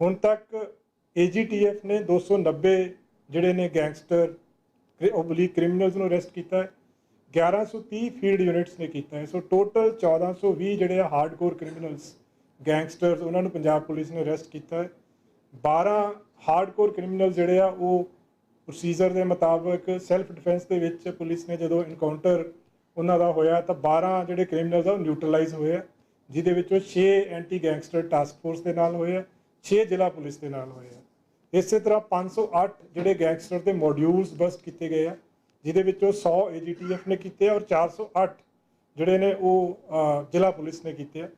ਹੁਣ ਤੱਕ AGTF ਨੇ 290 ਜਿਹੜੇ ਨੇ ਗੈਂਗਸਟਰ ਓਬਲੀਕ ਕ੍ਰਿਮੀਨਲਸ ਨੂੰ ਅਰੈਸਟ ਕੀਤਾ ਹੈ। 1130 ਫੀਲਡ ਯੂਨਿਟਸ ਨੇ ਕੀਤਾ ਹੈ। ਸੋ ਟੋਟਲ 1420 ਜਿਹੜੇ ਆ ਹਾਰਡਕੋਰ ਕ੍ਰਿਮੀਨਲਸ, ਗੈਂਗਸਟਰਸ, ਉਹਨਾਂ ਨੂੰ ਪੰਜਾਬ ਪੁਲਿਸ ਨੇ ਅਰੈਸਟ ਕੀਤਾ ਹੈ। 12 ਹਾਰਡਕੋਰ ਕ੍ਰਿਮੀਨਲ ਜਿਹੜੇ ਆ, ਉਹ ਪ੍ਰੋਸੀਜਰ ਦੇ ਮੁਤਾਬਕ ਸੈਲਫ ਡਿਫੈਂਸ ਦੇ ਵਿੱਚ ਪੁਲਿਸ ਨੇ ਜਦੋਂ ਇਨਕਾਊਂਟਰ ਉਹਨਾਂ ਦਾ ਹੋਇਆ, ਤਾਂ 12 ਜਿਹੜੇ ਕ੍ਰਿਮੀਨਲਸ ਆ, ਉਹ ਨਿਊਟਰਲਾਈਜ਼ ਹੋਏ ਆ, ਜਿਹਦੇ ਵਿੱਚੋਂ 6 ਐਂਟੀ ਗੈਂਗਸਟਰ ਟਾਸਕ ਫੋਰਸ ਦੇ ਨਾਲ ਹੋਏ ਆ। 6 ਜ਼ਿਲ੍ਹਾ ਪੁਲਿਸ ਦੇ ਨਾਲ ਹੋਏ ਆ। ਇਸੇ ਤਰ੍ਹਾਂ 508 ਜਿਹੜੇ ਗੈਂਗਸਟਰ ਦੇ ਮੋਡਿਊਲਸ ਬਸਟ ਕੀਤੇ ਗਏ ਆ, ਜਿਹਦੇ ਵਿੱਚੋਂ 100 AGTF ਨੇ ਕੀਤੇ ਆ ਔਰ 408 ਜਿਹੜੇ ਨੇ ਉਹ ਜ਼ਿਲ੍ਹਾ ਪੁਲਿਸ ਨੇ ਕੀਤੇ ਆ।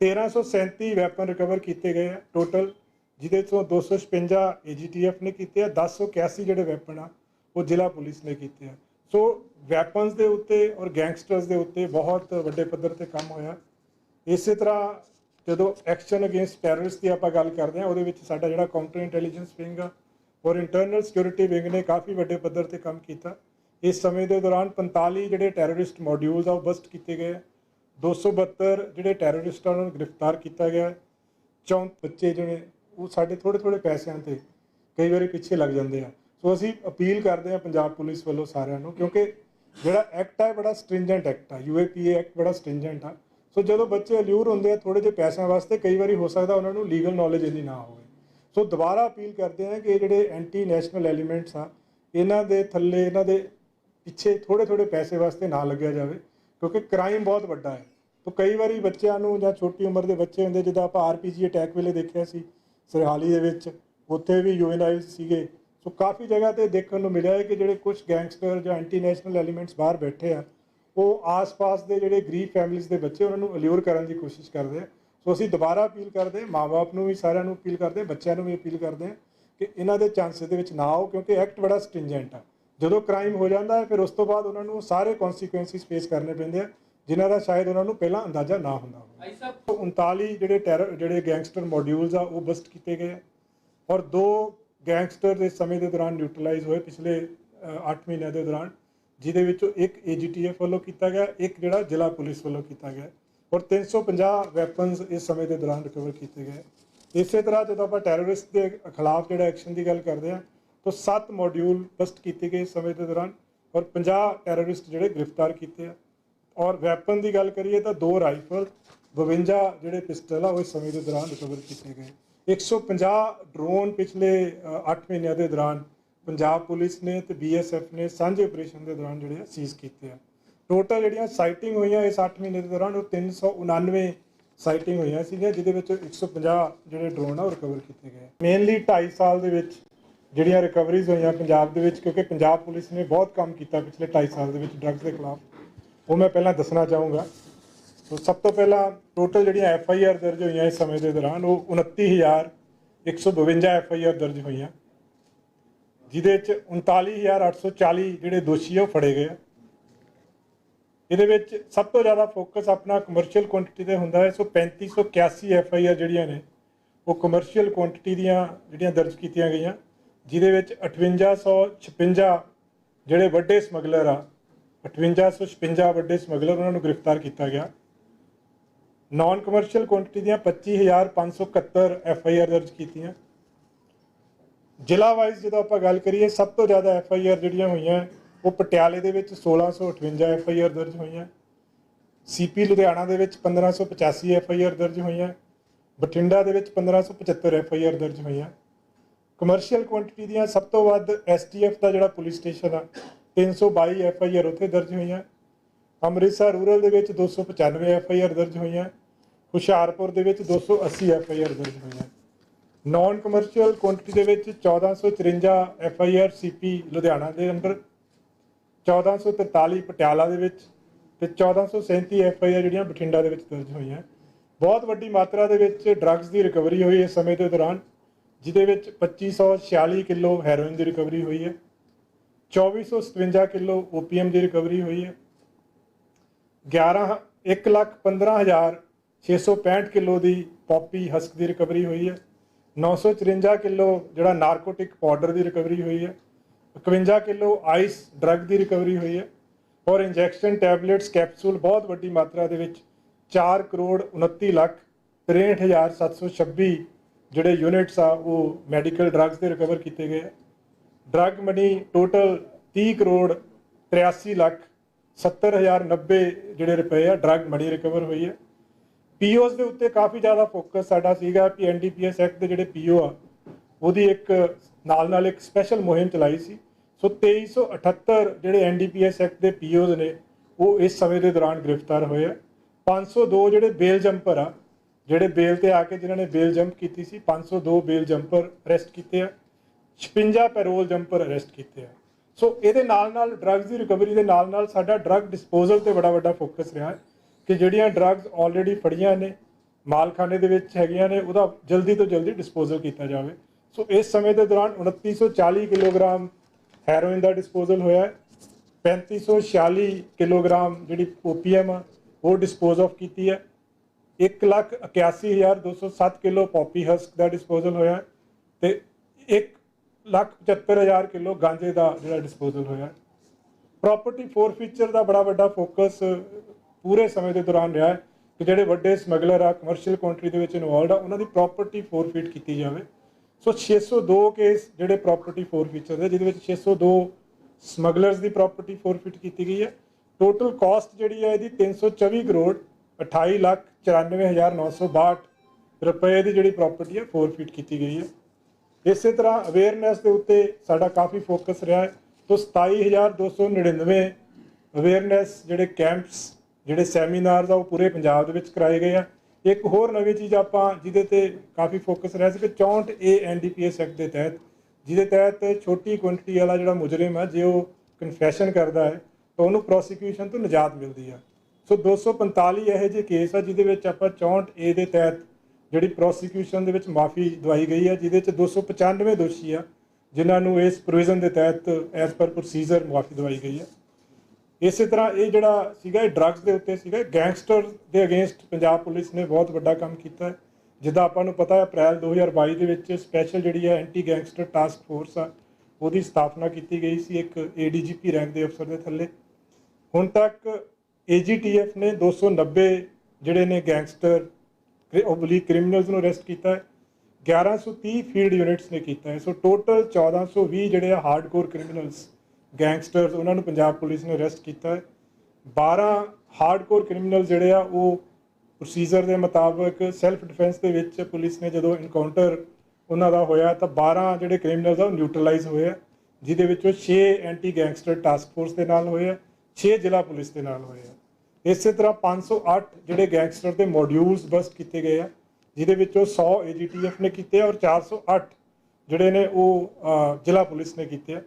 1337 ਵੈਪਨ ਰਿਕਵਰ ਕੀਤੇ ਗਏ ਆ ਟੋਟਲ, ਜਿਹਦੇ ਤੋਂ 256 AGTF ਨੇ ਕੀਤੇ ਆ 1081 ਜਿਹੜੇ ਵੈਪਨ ਆ, ਉਹ ਜ਼ਿਲ੍ਹਾ ਪੁਲਿਸ ਨੇ ਕੀਤੇ ਆ। ਸੋ ਵੈਪਨਸ ਦੇ ਉੱਤੇ ਔਰ ਗੈਂਗਸਟਰਸ ਦੇ ਉੱਤੇ ਬਹੁਤ ਵੱਡੇ ਪੱਧਰ ਤੇ ਕੰਮ ਹੋਇਆ। ਇਸੇ ਤਰ੍ਹਾਂ ਜਦੋਂ ਐਕਸ਼ਨ ਅਗੇਂਸਟ ਟੈਰਰਿਸਟ ਦੀ ਆਪਾਂ ਗੱਲ ਕਰਦੇ ਹਾਂ, ਉਹਦੇ ਵਿੱਚ ਸਾਡਾ ਜਿਹੜਾ ਕਾਊਂਟਰ ਇੰਟੈਲੀਜੈਂਸ ਵਿੰਗ ਆ, ਔਰ ਇੰਟਰਨਲ ਸਿਕਿਉਰਿਟੀ ਵਿੰਗ ਨੇ ਕਾਫੀ ਵੱਡੇ ਪੱਧਰ ਤੇ ਕੰਮ ਕੀਤਾ ਇਸ ਸਮੇਂ ਦੇ ਦੌਰਾਨ 45 ਜਿਹੜੇ ਟੈਰਰਿਸਟ ਮੋਡਿਊਲਸ ਆ, ਉਹ ਬਸਟ ਕੀਤੇ ਗਏ ਆ। 272 ਜਿਹੜੇ ਟੈਰਰਿਸਟਾਂ ਨੂੰ ਗ੍ਰਿਫਤਾਰ ਕੀਤਾ ਗਿਆ ਹੈ। ਚੌਂ ਬੱਚੇ ਜਿਹੜੇ, ਉਹ ਸਾਡੇ ਥੋੜੇ ਥੋੜੇ ਪੈਸਿਆਂ ਤੇ ਕਈ ਵਾਰੀ ਪਿੱਛੇ ਲੱਗ ਜਾਂਦੇ ਆ ਸੋ ਅਸੀਂ ਅਪੀਲ ਕਰਦੇ ਆ ਪੰਜਾਬ ਪੁਲਿਸ ਵੱਲੋਂ ਸਾਰਿਆਂ ਨੂੰ, ਕਿਉਂਕਿ ਜਿਹੜਾ ਐਕਟ ਹੈ ਬੜਾ ਸਟ੍ਰਿੰਜੈਂਟ ਐਕਟ ਆ ਯੂਏਪੀਏ ਐਕਟ ਬੜਾ ਸਟ੍ਰਿੰਜੈਂਟ ਆ ਸੋ ਜਦੋਂ ਬੱਚੇ ਅਲਿਊਰ ਹੁੰਦੇ ਆ ਥੋੜੇ ਜਿਹੇ ਪੈਸਿਆਂ ਵਾਸਤੇ ਕਈ ਵਾਰੀ ਹੋ ਸਕਦਾ ਉਹਨਾਂ ਨੂੰ ਲੀਗਲ ਨੌਲੇਜ ਇੰਨੀ ਨਾ ਹੋਵੇ। ਸੋ ਦੁਬਾਰਾ ਅਪੀਲ ਕਰਦੇ ਆ ਕਿ ਇਹ ਜਿਹੜੇ ਐਂਟੀ ਨੈਸ਼ਨਲ ਐਲੀਮੈਂਟਸ ਆ, ਇਹਨਾਂ ਦੇ ਥੱਲੇ, ਇਹਨਾਂ ਦੇ ਪਿੱਛੇ ਥੋੜੇ ਥੋੜੇ ਪੈਸੇ ਵਾਸਤੇ ਨਾ ਲੱਗਿਆ ਜਾਵੇ, ਕਿਉਂਕਿ ਕ੍ਰਾਈਮ ਬਹੁਤ ਵੱਡਾ ਹੈ। ਤੋ ਕਈ ਵਾਰੀ ਬੱਚਿਆਂ ਨੂੰ ਜਾਂ ਛੋਟੀ ਉਮਰ ਦੇ ਬੱਚੇ ਹੁੰਦੇ, ਜਿੱਦਾਂ ਆਪਾਂ ਆਰਪੀਜੀ ਅਟੈਕ ਵੇਲੇ ਦੇਖਿਆ ਸੀ, ਸਰਹਾਲੀ ਦੇ ਵਿੱਚ, ਉੱਥੇ ਵੀ ਯੂਐਨਆਈ ਸੀਗੇ। ਸੋ ਕਾਫੀ ਜਗ੍ਹਾ ਤੇ ਦੇਖਣ ਨੂੰ ਮਿਲਿਆ ਹੈ ਕਿ ਜਿਹੜੇ ਕੁਝ ਗੈਂਗਸਟਰ ਜਾਂ ਐਂਟੀ ਨੈਸ਼ਨਲ ਐਲੀਮੈਂਟਸ ਬਾਹਰ ਬੈਠੇ ਆ ਉਹ ਆਸ-ਪਾਸ ਦੇ ਜਿਹੜੇ ਗਰੀਬ ਫੈਮਿਲੀਜ਼ ਦੇ ਬੱਚੇ ਉਹਨਾਂ ਨੂੰ ਅਲਿਊਰ ਕਰਨ ਦੀ ਕੋਸ਼ਿਸ਼ ਕਰਦੇ ਆ। ਸੋ ਅਸੀਂ ਦੁਬਾਰਾ ਅਪੀਲ ਕਰਦੇ ਮਾਪੇ ਨੂੰ ਵੀ ਸਾਰਿਆਂ ਨੂੰ ਅਪੀਲ ਕਰਦੇ ਬੱਚਿਆਂ ਨੂੰ ਵੀ ਅਪੀਲ ਕਰਦੇ ਕਿ ਇਹਨਾਂ ਦੇ ਚਾਂਸਸ ਦੇ ਵਿੱਚ ਨਾ ਆਓ ਕਿਉਂਕਿ ਐਕਟ ਬੜਾ ਸਟ੍ਰਿੰਜੈਂਟ ਆ। ਜਦੋਂ ਕ੍ਰਾਈਮ ਹੋ ਜਾਂਦਾ ਹੈ ਫਿਰ ਉਸ ਤੋਂ ਬਾਅਦ ਉਹਨਾਂ ਨੂੰ ਸਾਰੇ ਕਨਸੀਕੁਐਂਸਿਸ ਫੇਸ ਕਰਨੇ ਪੈਂਦੇ ਆ ਜਿਨ੍ਹਾਂ ਦਾ ਸ਼ਾਇਦ ਉਹਨਾਂ ਨੂੰ ਪਹਿਲਾਂ ਅੰਦਾਜ਼ਾ ਨਾ ਹੁੰਦਾ ਹੋਵੇ। ਭਾਈ ਸਾਹਿਬ। ਸੋ 39 ਜਿਹੜੇ ਟੈਰਰ ਜਿਹੜੇ ਗੈਂਗਸਟਰ ਮੋਡਿਊਲਸ ਆ ਉਹ ਬਸਟ ਕੀਤੇ ਗਏ ਆ। ਔਰ ਦੋ ਗੈਂਗਸਟਰ ਦੇ ਸਮੇਂ ਦੇ ਦੌਰਾਨ ਨਿਊਟਰਲਾਈਜ਼ ਹੋਏ ਪਿਛਲੇ 8 ਮਹੀਨਿਆਂ ਦੇ ਦੌਰਾਨ। ਜਿਹਦੇ ਵਿੱਚੋਂ ਇੱਕ AGTF ਵੱਲੋਂ ਕੀਤਾ ਗਿਆ, ਇੱਕ ਜਿਹੜਾ ਜ਼ਿਲ੍ਹਾ ਪੁਲਿਸ ਵੱਲੋਂ ਕੀਤਾ ਗਿਆ। ਔਰ 350 ਵੈਪਨਸ ਇਸ ਸਮੇਂ ਦੇ ਦੌਰਾਨ ਰਿਕਵਰ ਕੀਤੇ ਗਏ। ਇਸੇ ਤਰ੍ਹਾਂ ਜਦੋਂ ਆਪਾਂ ਟੈਰਰਿਸਟ ਦੇ ਖਿਲਾਫ ਜਿਹੜਾ ਐਕਸ਼ਨ ਦੀ ਗੱਲ ਕਰਦੇ ਆ ਤਾਂ 7 ਮੋਡਿਊਲ ਬਸਟ ਕੀਤੇ ਗਏ ਇਸ ਸਮੇਂ ਦੇ ਦੌਰਾਨ। ਔਰ 50 ਟੈਰਰਿਸਟ ਜਿਹੜੇ ਗ੍ਰਿਫਤਾਰ ਕੀਤੇ ਆ। ਔਰ ਵੈਪਨ ਦੀ ਗੱਲ ਕਰੀਏ ਤਾਂ ਦੋ ਰਾਈਫਲ 52 ਜਿਹੜੇ ਪਿਸਟਲ ਆ, ਉਹ ਇਸ ਸਮੇਂ ਦੇ ਦੌਰਾਨ ਰਿਕਵਰ ਕੀਤੇ ਗਏ। 150 ਡਰੋਨ ਪਿਛਲੇ 8 ਮਹੀਨਿਆਂ ਦੇ ਦੌਰਾਨ ਪੰਜਾਬ ਪੁਲਿਸ ਨੇ ਤੇ ਬੀਐਸਐਫ ਨੇ ਸਾਂਝੇ ਆਪਰੇਸ਼ਨ ਦੇ ਦੌਰਾਨ ਜਿਹੜੇ ਆ ਸੀਜ਼ ਕੀਤੇ ਆ। ਟੋਟਲ ਜਿਹੜੀਆਂ ਸਾਈਟਿੰਗ ਹੋਈਆਂ ਇਸ 8 ਮਹੀਨੇ ਦੇ ਦੌਰਾਨ ਉਹ 399 ਸਾਈਟਿੰਗ ਹੋਈਆਂ ਸੀਗੀਆਂ, ਜਿਹਦੇ ਵਿੱਚੋਂ 150 ਜਿਹੜੇ ਡਰੋਨ ਆ ਉਹ ਰਿਕਵਰ ਕੀਤੇ ਗਏ। ਮੇਨਲੀ 2.5 ਸਾਲ ਦੇ ਵਿੱਚ ਜਿਹੜੀਆਂ ਰਿਕਵਰੀਜ਼ ਹੋਈਆਂ ਪੰਜਾਬ ਦੇ ਵਿੱਚ, ਕਿਉਂਕਿ ਪੰਜਾਬ ਪੁਲਿਸ ਨੇ ਬਹੁਤ ਕੰਮ ਕੀਤਾ ਪਿਛਲੇ 2.5 ਸਾਲ ਦੇ ਵਿੱਚ ਡਰੱਗਸ ਦੇ ਖਿਲਾਫ। ਉਹ ਮੈਂ ਪਹਿਲਾਂ ਦੱਸਣਾ ਚਾਹੂੰਗਾ। ਸੋ ਸਭ ਤੋਂ ਪਹਿਲਾਂ ਟੋਟਲ ਜਿਹੜੀਆਂ ਐਫ ਆਈ ਆਰ ਦਰਜ ਹੋਈਆਂ ਇਸ ਸਮੇਂ ਦੇ ਦੌਰਾਨ ਉਹ 29152 ਐਫ ਆਈ ਆਰ ਦਰਜ ਹੋਈਆਂ। ਜਿਹਦੇ ਵਿੱਚ 39840 ਜਿਹੜੇ ਦੋਸ਼ੀ ਆ ਉਹ ਫੜੇ ਗਏ ਆ। ਇਹਦੇ ਵਿੱਚ ਸਭ ਤੋਂ ਜ਼ਿਆਦਾ ਫੋਕਸ ਆਪਣਾ ਕਮਰਸ਼ੀਅਲ ਕੁਆਂਟੀਟੀ ਤੇ ਹੁੰਦਾ ਹੈ। ਸੋ 3581 ਐਫ ਆਈ ਆਰ ਜਿਹੜੀਆਂ ਨੇ, ਉਹ ਕਮਰਸ਼ੀਅਲ ਕੁਆਂਟੀਟੀ ਦੀਆਂ ਜਿਹੜੀਆਂ ਦਰਜ ਕੀਤੀਆਂ ਗਈਆਂ, ਜਿਹਦੇ ਵਿੱਚ 5856 ਜਿਹੜੇ ਵੱਡੇ ਸਮਗਲਰ ਆ 5856 ਵੱਡੇ ਸਮਗਲਰ ਉਹਨਾਂ ਨੂੰ ਗ੍ਰਿਫਤਾਰ ਕੀਤਾ ਗਿਆ। ਨਾਨ ਕਮਰਸ਼ੀਅਲ ਕੁਆਂਟੀਟੀ ਦੀਆਂ 25571 ਐਫ ਆਈ ਆਰ ਦਰਜ ਕੀਤੀਆਂ। ਜ਼ਿਲ੍ਹਾ ਵਾਈਜ਼ ਜਦੋਂ ਆਪਾਂ ਗੱਲ ਕਰੀਏ, ਸਭ ਤੋਂ ਜ਼ਿਆਦਾ ਐਫ ਆਈ ਆਰ ਜਿਹੜੀਆਂ ਹੋਈਆਂ, ਉਹ ਪਟਿਆਲੇ ਦੇ ਵਿੱਚ 1658 ਐਫ ਆਈ ਆਰ ਦਰਜ ਹੋਈਆਂ। ਸੀਪੀ ਲੁਧਿਆਣਾ ਦੇ ਵਿੱਚ 1585 ਐਫ ਆਈ ਆਰ ਦਰਜ ਹੋਈਆਂ। ਬਠਿੰਡਾ ਦੇ ਵਿੱਚ 1575 ਐਫ ਆਈ ਆਰ ਦਰਜ ਹੋਈਆਂ। ਕਮਰਸ਼ੀਅਲ ਕੁਆਂਟੀਟੀ ਦੀਆਂ ਸਭ ਤੋਂ ਵੱਧ ਐਸਟੀਐਫ ਦਾ ਜਿਹੜਾ ਪੁਲਿਸ ਸਟੇਸ਼ਨ ਆ 322 ਐਫ ਆਈ ਆਰ ਉੱਥੇ ਦਰਜ ਹੋਈਆਂ। ਅੰਮ੍ਰਿਤਸਰ ਰੂਰਲ ਦੇ ਵਿੱਚ 295 ਐਫ ਆਈ ਆਰ ਦਰਜ ਹੋਈਆਂ। ਹੁਸ਼ਿਆਰਪੁਰ ਦੇ ਵਿੱਚ 280 ਐਫ ਆਈ ਆਰ ਦਰਜ ਹੋਈਆਂ। ਨਾਨ ਕਮਰਸ਼ੀਅਲ ਕੁਆਂਟੀਟੀ ਦੇ ਵਿੱਚ 1454 F I R C P Ludhiana ਦੇ ਅੰਦਰ 1443 ਪਟਿਆਲਾ ਦੇ ਵਿੱਚ ਤੇ 1437 ਐਫ ਆਈ ਆਰ ਜਿਹੜੀਆਂ ਬਠਿੰਡਾ ਦੇ ਵਿੱਚ ਦਰਜ ਹੋਈਆਂ। ਬਹੁਤ ਵੱਡੀ ਮਾਤਰਾ ਦੇ ਵਿੱਚ ਡਰੱਗਸ ਦੀ ਰਿਕਵਰੀ ਹੋਈ ਇਸ ਸਮੇਂ ਦੇ ਦੌਰਾਨ, ਜਿਹਦੇ ਵਿੱਚ 2546 ਕਿਲੋ ਹੈਰੋਇਨ ਦੀ ਰਿਕਵਰੀ ਹੋਈ ਹੈ 2457 ਕਿਲੋ ਓਪੀਐਮ ਦੀ ਰਿਕਵਰੀ ਹੋਈ ਹੈ 11 ਇੱਕ ਲੱਖ 15665 ਕਿਲੋ ਦੀ ਪੌਪੀ ਹਸਕ ਦੀ ਰਿਕਵਰੀ ਹੋਈ ਹੈ। 954 ਕਿਲੋ ਜਿਹੜਾ ਨਾਰਕੋਟਿਕ ਪਾਊਡਰ ਦੀ ਰਿਕਵਰੀ ਹੋਈ ਹੈ 51 ਕਿਲੋ ਆਈਸ ਡਰੱਗ ਦੀ ਰਿਕਵਰੀ ਹੋਈ ਹੈ ਔਰ ਇੰਜੈਕਸ਼ਨ ਟੈਬਲੇਟਸ ਕੈਪਸੂਲ ਬਹੁਤ ਵੱਡੀ ਮਾਤਰਾ ਦੇ ਵਿੱਚ 4 ਕਰੋੜ 29 ਲੱਖ 63726 ਜਿਹੜੇ ਯੂਨਿਟਸ ਆ, ਉਹ ਮੈਡੀਕਲ ਡਰੱਗਸ ਦੇ ਰਿਕਵਰ ਕੀਤੇ ਗਏ ਆ drug money total 30 crore 83 lakh 70090 ਜਿਹੜੇ ਰੁਪਏ ਆ ਡਰੱਗ ਮਨੀ ਰਿਕਵਰ ਹੋਈ ਹੈ। ਪੀਓਸ ਦੇ ਉੱਤੇ ਕਾਫੀ ਜ਼ਿਆਦਾ ਫੋਕਸ ਸਾਡਾ ਸੀਗਾ ਕਿ ਐਨਡੀਪੀਐਸ ਐਕਟ ਦੇ ਜਿਹੜੇ ਪੀਓ ਆ, ਉਹਦੀ ਇੱਕ ਨਾਲ ਨਾਲ ਇੱਕ ਸਪੈਸ਼ਲ ਮੁਹਿੰਮ ਚਲਾਈ ਸੀ। ਸੋ 2378 ਜਿਹੜੇ ਐਨਡੀਪੀਐਸ ਐਕਟ ਦੇ ਪੀਓਜ਼ ਨੇ, ਉਹ ਇਸ ਸਮੇਂ ਦੇ ਦੌਰਾਨ ਗ੍ਰਿਫਤਾਰ ਹੋਏ ਆ। 502 ਜਿਹੜੇ ਬੇਲ ਜੰਪਰ ਆ, ਜਿਹੜੇ ਬੇਲ ਤੇ ਆ ਕੇ ਜਿਨ੍ਹਾਂ ਨੇ ਬੇਲ ਜੰਪ ਕੀਤੀ ਸੀ 502 ਬੇਲ ਜੰਪਰ ਅਰੈਸਟ ਕੀਤੇ ਆ। 56 ਪੈਰੋਲ ਜੰਪਰ ਅਰੈਸਟ ਕੀਤੇ ਆ। ਸੋ ਇਹਦੇ ਨਾਲ ਨਾਲ ਡਰੱਗਸ ਦੀ ਰਿਕਵਰੀ ਦੇ ਨਾਲ ਨਾਲ ਸਾਡਾ ਡਰੱਗ ਡਿਸਪੋਜ਼ਲ ਤੇ ਬੜਾ ਵੱਡਾ ਫੋਕਸ ਰਿਹਾ। ਹੈ ਕਿ ਜਿਹੜੀਆਂ ਡਰੱਗਸ ਆਲਰੇਡੀ ਫੜੀਆਂ ਨੇ, ਮਾਲਖਾਨੇ ਦੇ ਵਿੱਚ ਹੈਗੀਆਂ ਨੇ, ਉਹਦਾ ਜਲਦੀ ਤੋਂ ਜਲਦੀ ਡਿਸਪੋਜ਼ਲ ਕੀਤਾ ਜਾਵੇ। ਸੋ ਇਸ ਸਮੇਂ ਦੇ ਦੌਰਾਨ 2940 ਕਿਲੋਗ੍ਰਾਮ ਹੈਰੋਇਨ ਦਾ ਡਿਸਪੋਜ਼ਲ ਹੋਇਆ ਹੈ। 3546 ਕਿਲੋਗ੍ਰਾਮ ਜਿਹੜੀ ਓਪੀਐਮ ਆ, ਉਹ ਡਿਸਪੋਜ਼ ਆਫ ਕੀਤੀ ਹੈ। 181207 ਕਿਲੋ ਪੌਪੀ ਹਸਕ ਦਾ ਡਿਸਪੋਜ਼ਲ ਹੋਇਆ ਹੈ ਤੇ 175000 ਕਿਲੋ ਗਾਂਜੇ ਦਾ ਜਿਹੜਾ ਡਿਸਪੋਜ਼ਲ ਹੋਇਆ ਹੈ। ਪ੍ਰਾਪਰਟੀ ਫੋਰਫੀਚਰ ਦਾ ਬੜਾ ਵੱਡਾ ਫੋਕਸ ਪੂਰੇ ਸਮੇਂ ਦੇ ਦੌਰਾਨ ਰਿਹਾ ਹੈ ਕਿ ਜਿਹੜੇ ਵੱਡੇ ਸਮਗਲਰ ਆ ਕਮਰਸ਼ੀਅਲ ਕੰਟਰੀ ਦੇ ਵਿੱਚ ਇਨਵੋਲਡ ਆ, ਉਹਨਾਂ ਦੀ ਪ੍ਰਾਪਰਟੀ ਫੋਰਫੀਟ ਕੀਤੀ ਜਾਵੇ। ਸੋ 602 ਕੇਸ ਜਿਹੜੇ ਪ੍ਰਾਪਰਟੀ ਫੋਰਫੀਚਰ ਦੇ ਜਿਹਦੇ ਵਿੱਚ 602 ਸਮਗਲਰਸ ਦੀ ਪ੍ਰਾਪਰਟੀ ਫੋਰਫੀਟ ਕੀਤੀ ਗਈ ਹੈ। ਟੋਟਲ ਕਾਸਟ ਜਿਹੜੀ ਹੈ ਇਹਦੀ 324 ਕਰੋੜ 28 ਲੱਖ 94962 ਰੁਪਏ ਦੀ ਜਿਹੜੀ ਪ੍ਰਾਪਰਟੀ ਹੈ ਫੋਰਫੀਟ ਕੀਤੀ ਗਈ ਹੈ। ਇਸੇ ਤਰ੍ਹਾਂ ਅਵੇਅਰਨੈਸ ਦੇ ਉੱਤੇ ਸਾਡਾ ਕਾਫੀ ਫੋਕਸ ਰਿਹਾ ਹੈ। ਤੋਂ 27299 ਅਵੇਅਰਨੈਸ ਜਿਹੜੇ ਕੈਂਪਸ ਜਿਹੜੇ ਸੈਮੀਨਾਰਸ ਆ ਉਹ ਪੂਰੇ ਪੰਜਾਬ ਦੇ ਵਿੱਚ ਕਰਾਏ ਗਏ ਆ। ਇੱਕ ਹੋਰ ਨਵੀਂ ਚੀਜ਼ ਆਪਾਂ ਜਿਹਦੇ ਤੇ ਕਾਫੀ ਫੋਕਸ ਰਿਹਾ ਸੀ ਕਿ 64 ਏ ਐਨਡੀਪੀਐਸ ਐਕਟ ਦੇ ਤਹਿਤ, ਜਿਹਦੇ ਤਹਿਤ ਛੋਟੀ ਕੁਆਂਟੀਟੀ ਵਾਲਾ ਜਿਹੜਾ ਮੁਜਰਮ ਹੈ ਜੇ ਉਹ ਕਨਫੈਸ਼ਨ ਕਰਦਾ ਹੈ, ਤਾਂ ਉਹਨੂੰ ਪ੍ਰੋਸੀਕਿਊਸ਼ਨ ਤੋਂ ਨਜਾਤ ਮਿਲਦੀ ਆ। ਸੋ 245 ਇਹੋ ਜਿਹੇ ਕੇਸ ਆ ਜਿਹਦੇ ਵਿੱਚ ਆਪਾਂ 64 ਏ ਦੇ ਤਹਿਤ ਜਿਹੜੀ ਪ੍ਰੋਸੀਕਿਊਸ਼ਨ ਦੇ ਵਿੱਚ ਮਾਫੀ ਦਵਾਈ ਗਈ ਆ, ਜਿਹਦੇ ਚ 295 ਦੋਸ਼ੀ ਆ, ਜਿਨ੍ਹਾਂ ਨੂੰ ਇਸ ਪ੍ਰੋਵੀਜ਼ਨ ਦੇ ਤਹਿਤ ਐਸ ਪਰ ਪ੍ਰੋਸੀਜਰ ਮਾਫੀ ਦਵਾਈ ਗਈ ਆ। ਇਸੇ ਤਰ੍ਹਾਂ ਇਹ ਜਿਹੜਾ ਸੀਗਾ, ਇਹ ਡਰੱਗਸ ਦੇ ਉੱਤੇ ਸੀਗਾ ਗੈਂਗਸਟਰ ਦੇ ਅਗੇਂਸਟ ਪੰਜਾਬ ਪੁਲਿਸ ਨੇ ਬਹੁਤ ਵੱਡਾ ਕੰਮ ਕੀਤਾ ਜਿੱਦਾਂ ਆਪਾਂ ਨੂੰ ਪਤਾ ਹੈ, ਅਪ੍ਰੈਲ 2022 ਦੇ ਵਿੱਚ ਸਪੈਸ਼ਲ ਜਿਹੜੀ ਹੈ ਐਂਟੀ ਗੈਂਗਸਟਰ ਟਾਸਕ ਫੋਰਸ ਆ, ਉਹਦੀ ਸਥਾਪਨਾ ਕੀਤੀ ਗਈ ਸੀ ਇੱਕ ਏਡੀਜੀਪੀ ਰੈਂਕ ਦੇ ਅਫਸਰ ਦੇ ਥੱਲੇ। ਹੁਣ ਤੱਕ ਏਜੀਟੀਐਫ ਨੇ 290 ਜਿਹੜੇ ਨੇ ਗੈਂਗਸਟਰ ਓਬਲੀ ਕ੍ਰਿਮੀਨਲਸ ਨੂੰ ਅਰੈਸਟ ਕੀਤਾ ਹੈ। 1130 ਫੀਲਡ ਯੂਨਿਟਸ ਨੇ ਕੀਤਾ ਹੈ। ਸੋ ਟੋਟਲ 1420 ਜਿਹੜੇ ਆ ਹਾਰਡਕੋਰ ਕ੍ਰਿਮੀਨਲਸ ਗੈਂਗਸਟਰਸ, ਉਹਨਾਂ ਨੂੰ ਪੰਜਾਬ ਪੁਲਿਸ ਨੇ ਅਰੈਸਟ ਕੀਤਾ ਹੈ। 12 ਹਾਰਡਕੋਰ ਕ੍ਰਿਮੀਨਲ ਜਿਹੜੇ ਆ, ਉਹ ਪ੍ਰੋਸੀਜਰ ਦੇ ਮੁਤਾਬਕ ਸੈਲਫ ਡਿਫੈਂਸ ਦੇ ਵਿੱਚ ਪੁਲਿਸ ਨੇ ਜਦੋਂ ਇਨਕਾਊਂਟਰ ਉਹਨਾਂ ਦਾ ਹੋਇਆ, ਤਾਂ 12 ਜਿਹੜੇ ਕ੍ਰਿਮੀਨਲਸ ਆ, ਉਹ ਨਿਊਟਰਲਾਈਜ਼ ਹੋਏ ਆ, ਜਿਹਦੇ ਵਿੱਚੋਂ 6 ਐਂਟੀ ਗੈਂਗਸਟਰ ਟਾਸਕ ਫੋਰਸ ਦੇ ਨਾਲ ਹੋਏ ਆ 6 ਜ਼ਿਲ੍ਹਾ ਪੁਲਿਸ ਦੇ ਨਾਲ ਹੋਏ ਆ। ਇਸੇ ਤਰ੍ਹਾਂ 508 ਜਿਹੜੇ ਗੈਂਗਸਟਰ ਦੇ ਮੋਡਿਊਲਸ ਬਸਟ ਕੀਤੇ ਗਏ ਆ, ਜਿਹਦੇ ਵਿੱਚੋਂ 100 ਏਜੀਟੀਐਫ ਨੇ ਕੀਤੇ ਆ ਔਰ 408 ਜਿਹੜੇ ਨੇ ਉਹ ਜ਼ਿਲ੍ਹਾ ਪੁਲਿਸ ਨੇ ਕੀਤੇ ਆ।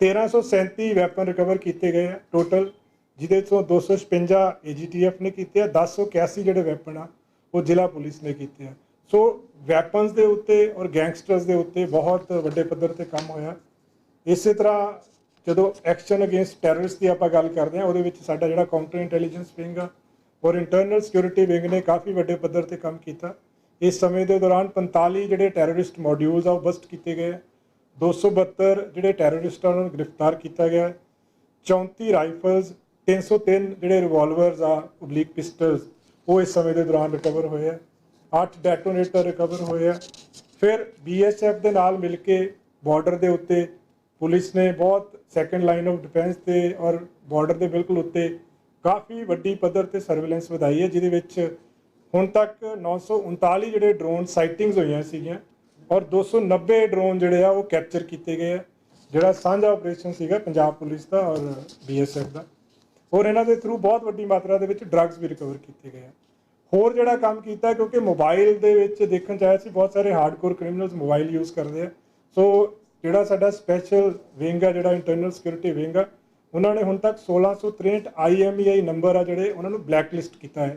1337 ਵੈਪਨ ਰਿਕਵਰ ਕੀਤੇ ਗਏ ਆ ਟੋਟਲ ਜਿਹਦੇ ਤੋਂ 256 ਏਜੀਟੀਐਫ ਨੇ ਕੀਤੇ ਆ 1081 ਜਿਹੜੇ ਵੈਪਨ ਆ, ਉਹ ਜ਼ਿਲ੍ਹਾ ਪੁਲਿਸ ਨੇ ਕੀਤੇ ਆ। ਸੋ ਵੈਪਨਸ ਦੇ ਉੱਤੇ ਔਰ ਗੈਂਗਸਟਰਸ ਦੇ ਉੱਤੇ ਬਹੁਤ ਵੱਡੇ ਪੱਧਰ ਤੇ ਕੰਮ ਹੋਇਆ। ਇਸੇ ਤਰ੍ਹਾਂ ਜਦੋਂ ਐਕਸ਼ਨ ਅਗੇਂਸਟ ਟੈਰਰਿਸਟ ਦੀ ਆਪਾਂ ਗੱਲ ਕਰਦੇ ਹਾਂ, ਉਹਦੇ ਵਿੱਚ ਸਾਡਾ ਜਿਹੜਾ ਕਾਊਂਟਰ ਇੰਟੈਲੀਜੈਂਸ ਵਿੰਗ ਆ, ਔਰ ਇੰਟਰਨਲ ਸਿਕਿਉਰਿਟੀ ਵਿੰਗ ਨੇ ਕਾਫੀ ਵੱਡੇ ਪੱਧਰ ਤੇ ਕੰਮ ਕੀਤਾ। ਇਸ ਸਮੇਂ ਦੇ ਦੌਰਾਨ 45 ਜਿਹੜੇ ਟੈਰਰਿਸਟ ਮੋਡਿਊਲਸ ਆ, ਉਹ ਬਸਟ ਕੀਤੇ ਗਏ ਆ। 272 ਜਿਹੜੇ ਟੈਰਰਿਸਟਾਂ ਨੂੰ ਗ੍ਰਿਫਤਾਰ ਕੀਤਾ ਗਿਆ ਹੈ। 34 ਰਾਈਫਲਸ 303 ਜਿਹੜੇ ਰਿਵਾਲਵਰਸ ਆ, ਓਬਲੀਕ ਪਿਸਟਲਸ, ਉਹ ਇਸ ਸਮੇਂ ਦੇ ਦੌਰਾਨ ਰਿਕਵਰ ਹੋਏ ਆ 8 ਡੈਟੋਨੇਟਰ ਰਿਕਵਰ ਹੋਏ ਆ ਫਿਰ ਬੀਐਸਐਫ ਦੇ ਨਾਲ ਮਿਲ ਕੇ ਬਾਰਡਰ ਦੇ ਉੱਤੇ ਪੁਲਿਸ ਨੇ ਬਹੁਤ ਸੈਕੰਡ ਲਾਈਨ ਆਫ ਡਿਫੈਂਸ ਤੇ ਔਰ ਬਾਰਡਰ ਦੇ ਬਿਲਕੁਲ ਉੱਤੇ ਕਾਫੀ ਵੱਡੀ ਪੱਧਰ ਤੇ ਸਰਵੇਲੈਂਸ ਵਧਾਈ ਹੈ, ਜਿਹਦੇ ਵਿੱਚ ਹੁਣ ਤੱਕ 939 ਜਿਹੜੇ ਡਰੋਨ ਸਾਈਟਿੰਗਸ ਹੋਈਆਂ ਸੀਗੀਆਂ ਔਰ 290 ਡਰੋਨ ਜਿਹੜੇ ਆ, ਉਹ ਕੈਪਚਰ ਕੀਤੇ ਗਏ ਆ, ਜਿਹੜਾ ਸਾਂਝਾ ਆਪਰੇਸ਼ਨ ਸੀਗਾ ਪੰਜਾਬ ਪੁਲਿਸ ਦਾ ਔਰ ਬੀਐਸਐਫ ਦਾ। ਔਰ ਇਹਨਾਂ ਦੇ ਥਰੂ ਬਹੁਤ ਵੱਡੀ ਮਾਤਰਾ ਦੇ ਵਿੱਚ ਡਰੱਗਸ ਵੀ ਰਿਕਵਰ ਕੀਤੇ ਗਏ ਆ। ਹੋਰ ਜਿਹੜਾ ਕੰਮ ਕੀਤਾ, ਕਿਉਂਕਿ ਮੋਬਾਈਲ ਦੇ ਵਿੱਚ ਦੇਖਣ ਚ ਆਇਆ ਸੀ, ਬਹੁਤ ਸਾਰੇ ਹਾਰਡਕੋਰ ਕ੍ਰਿਮੀਨਲਸ ਮੋਬਾਈਲ ਯੂਜ਼ ਕਰਦੇ ਆ। ਸੋ ਜਿਹੜਾ ਸਾਡਾ ਸਪੈਸ਼ਲ ਵਿੰਗ ਆ, ਜਿਹੜਾ ਇੰਟਰਨਲ ਸਿਕਿਉਰਿਟੀ ਵਿੰਗ ਆ, ਉਹਨਾਂ ਨੇ ਹੁਣ ਤੱਕ 1663 ਆਈਐਮਈਆਈ ਨੰਬਰ ਆ ਜਿਹੜੇ, ਉਹਨਾਂ ਨੂੰ ਬਲੈਕਲਿਸਟ ਕੀਤਾ ਹੈ,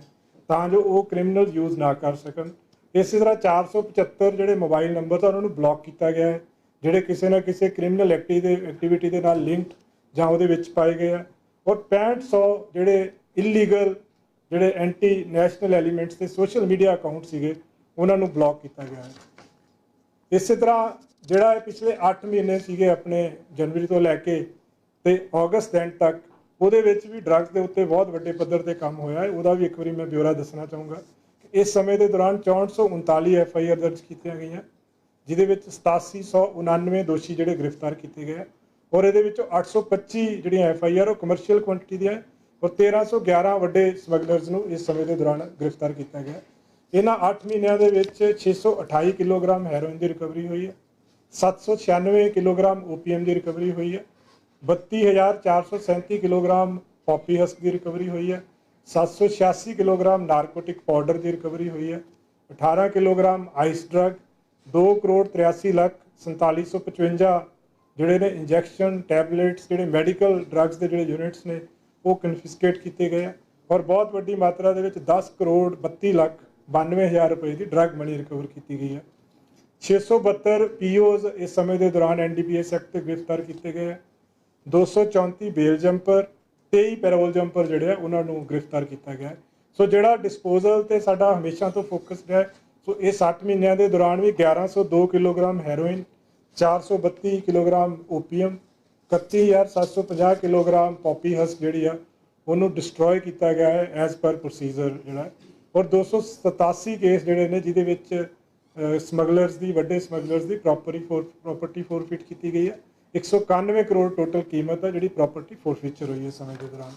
ਤਾਂ ਜੋ ਉਹ ਕ੍ਰਿਮੀਨਲ ਯੂਜ਼ ਨਾ ਕਰ ਸਕਣ। ਇਸੇ ਤਰ੍ਹਾਂ 475 ਜਿਹੜੇ ਮੋਬਾਈਲ ਨੰਬਰ ਤਾਂ ਉਹਨਾਂ ਨੂੰ ਬਲੌਕ ਕੀਤਾ ਗਿਆ ਹੈ, ਜਿਹੜੇ ਕਿਸੇ ਨਾ ਕਿਸੇ ਕ੍ਰਿਮੀਨਲ ਐਕਟੀਵਿਟੀ ਦੇ ਨਾਲ ਲਿੰਕਡ ਜਾਂ ਉਹਦੇ ਵਿੱਚ ਪਾਏ ਗਏ ਆ। ਔਰ 6500 ਜਿਹੜੇ ਇਲੀਗਲ ਜਿਹੜੇ ਐਂਟੀ ਨੈਸ਼ਨਲ ਐਲੀਮੈਂਟਸ ਤੇ ਸੋਸ਼ਲ ਮੀਡੀਆ ਅਕਾਊਂਟ ਸੀਗੇ, ਉਹਨਾਂ ਨੂੰ ਬਲੌਕ ਕੀਤਾ ਗਿਆ ਹੈ। ਇਸੇ ਤਰ੍ਹਾਂ ਜਿਹੜਾ ਇਹ ਪਿਛਲੇ 8 ਮਹੀਨੇ ਸੀਗੇ ਆਪਣੇ ਜਨਵਰੀ ਤੋਂ ਲੈ ਕੇ ਤੇ ਅਗਸਤ ਐਂਡ ਤੱਕ, ਉਹਦੇ ਵਿੱਚ ਵੀ ਡਰੱਗਸ ਦੇ ਉੱਤੇ ਬਹੁਤ ਵੱਡੇ ਪੱਧਰ ਤੇ ਕੰਮ ਹੋਇਆ ਹੈ। ਉਹਦਾ ਵੀ ਇੱਕ ਵਾਰੀ ਮੈਂ ਬਿਊਰਾ ਦੱਸਣਾ ਚਾਹੂੰਗਾ। ਇਸ ਸਮੇਂ ਦੇ ਦੌਰਾਨ 6439 ਐਫ ਆਈ ਆਰ ਦਰਜ ਕੀਤੀਆਂ ਗਈਆਂ, ਜਿਹਦੇ ਵਿੱਚ 8799 ਦੋਸ਼ੀ ਜਿਹੜੇ ਗ੍ਰਿਫਤਾਰ ਕੀਤੇ ਗਏ ਔਰ ਇਹਦੇ ਵਿੱਚੋਂ 825 ਜਿਹੜੀਆਂ ਐਫ ਆਈ ਆਰ ਉਹ ਕਮਰਸ਼ੀਅਲ ਕੁਆਂਟੀਟੀ ਦੀਆਂ ਹੈ ਔਰ 1311 ਵੱਡੇ ਸਮਗਲਰਸ ਨੂੰ ਇਸ ਸਮੇਂ ਦੇ ਦੌਰਾਨ ਗ੍ਰਿਫਤਾਰ ਕੀਤਾ ਗਿਆ। ਇਹਨਾਂ 8 ਮਹੀਨਿਆਂ ਦੇ ਵਿੱਚ 628 ਕਿਲੋਗ੍ਰਾਮ ਹੈਰੋਇਨ ਦੀ ਰਿਕਵਰੀ ਹੋਈ ਹੈ 796 ਕਿਲੋਗ੍ਰਾਮ ਓਪੀਐਮ ਦੀ ਰਿਕਵਰੀ ਹੋਈ ਹੈ 32437 ਕਿਲੋਗ੍ਰਾਮ ਪੌਪੀ ਹਸਕ ਦੀ ਰਿਕਵਰੀ ਹੋਈ ਹੈ 786 ਕਿਲੋਗ੍ਰਾਮ ਨਾਰਕੋਟਿਕ ਪਾਊਡਰ ਦੀ ਰਿਕਵਰੀ ਹੋਈ ਹੈ 18 kilogram ice drug 2 crore 83 lakh 4755 ਜਿਹੜੇ ਨੇ ਇੰਜੈਕਸ਼ਨ, ਟੈਬਲੇਟਸ, ਜਿਹੜੇ ਮੈਡੀਕਲ ਡਰੱਗਸ ਦੇ ਜਿਹੜੇ ਯੂਨਿਟਸ ਨੇ, ਉਹ ਕਨਫਿਸਕੇਟ ਕੀਤੇ ਗਏ ਆ ਔਰ ਬਹੁਤ ਵੱਡੀ ਮਾਤਰਾ ਦੇ ਵਿੱਚ 10 ਕਰੋੜ 32 ਲੱਖ 92000 ਰੁਪਏ ਦੀ ਡਰੱਗ ਮਨੀ ਰਿਕਵਰ ਕੀਤੀ ਗਈ ਹੈ। 672 ਪੀਓਜ਼ ਇਸ ਸਮੇਂ ਦੇ ਦੌਰਾਨ ਐਨਡੀਪੀਐਸ ਐਕਟ ਤੇ ਗ੍ਰਿਫਤਾਰ ਕੀਤੇ ਗਏ ਆ। 234 ਬੇਲ ਜੰਪਰ 23 ਪੈਰੋਲ ਜੰਪਰ ਜਿਹੜੇ ਆ, ਉਹਨਾਂ ਨੂੰ ਗ੍ਰਿਫਤਾਰ ਕੀਤਾ ਗਿਆ ਹੈ। ਸੋ ਜਿਹੜਾ ਡਿਸਪੋਜ਼ਲ ਤੇ ਸਾਡਾ ਹਮੇਸ਼ਾ ਤੋਂ ਫੋਕਸ ਰਿਹਾ ਸੋ ਇਹ 60 ਮਹੀਨਿਆਂ ਦੇ ਦੌਰਾਨ ਵੀ 1102 kilogram heroin 432 kilogram opium 31750 kilogram poppy husk ਜਿਹੜੀ ਆ, ਉਹਨੂੰ ਡਿਸਟਰੋਏ ਕੀਤਾ ਗਿਆ ਹੈ ਐਜ਼ ਪਰ ਪ੍ਰੋਸੀਜਰ ਜਿਹੜਾ ਹੈ। ਔਰ 287 ਕੇਸ ਜਿਹੜੇ ਨੇ, ਜਿਹਦੇ ਵਿੱਚ ਸਮਗਲਰਸ ਦੀ, ਵੱਡੇ ਸਮਗਲਰਸ ਦੀ ਪ੍ਰੋਪਰਟੀ ਫੋਰ ਪ੍ਰਾਪਰਟੀ ਫੋਰਫਿਟ ਕੀਤੀ ਗਈ ਹੈ 191 ਕਰੋੜ ਟੋਟਲ ਕੀਮਤ ਹੈ ਜਿਹੜੀ ਪ੍ਰਾਪਰਟੀ ਫੋਰਫੀਚਰ ਹੋਈ ਹੈ ਸਮੇਂ ਦੇ ਦੌਰਾਨ।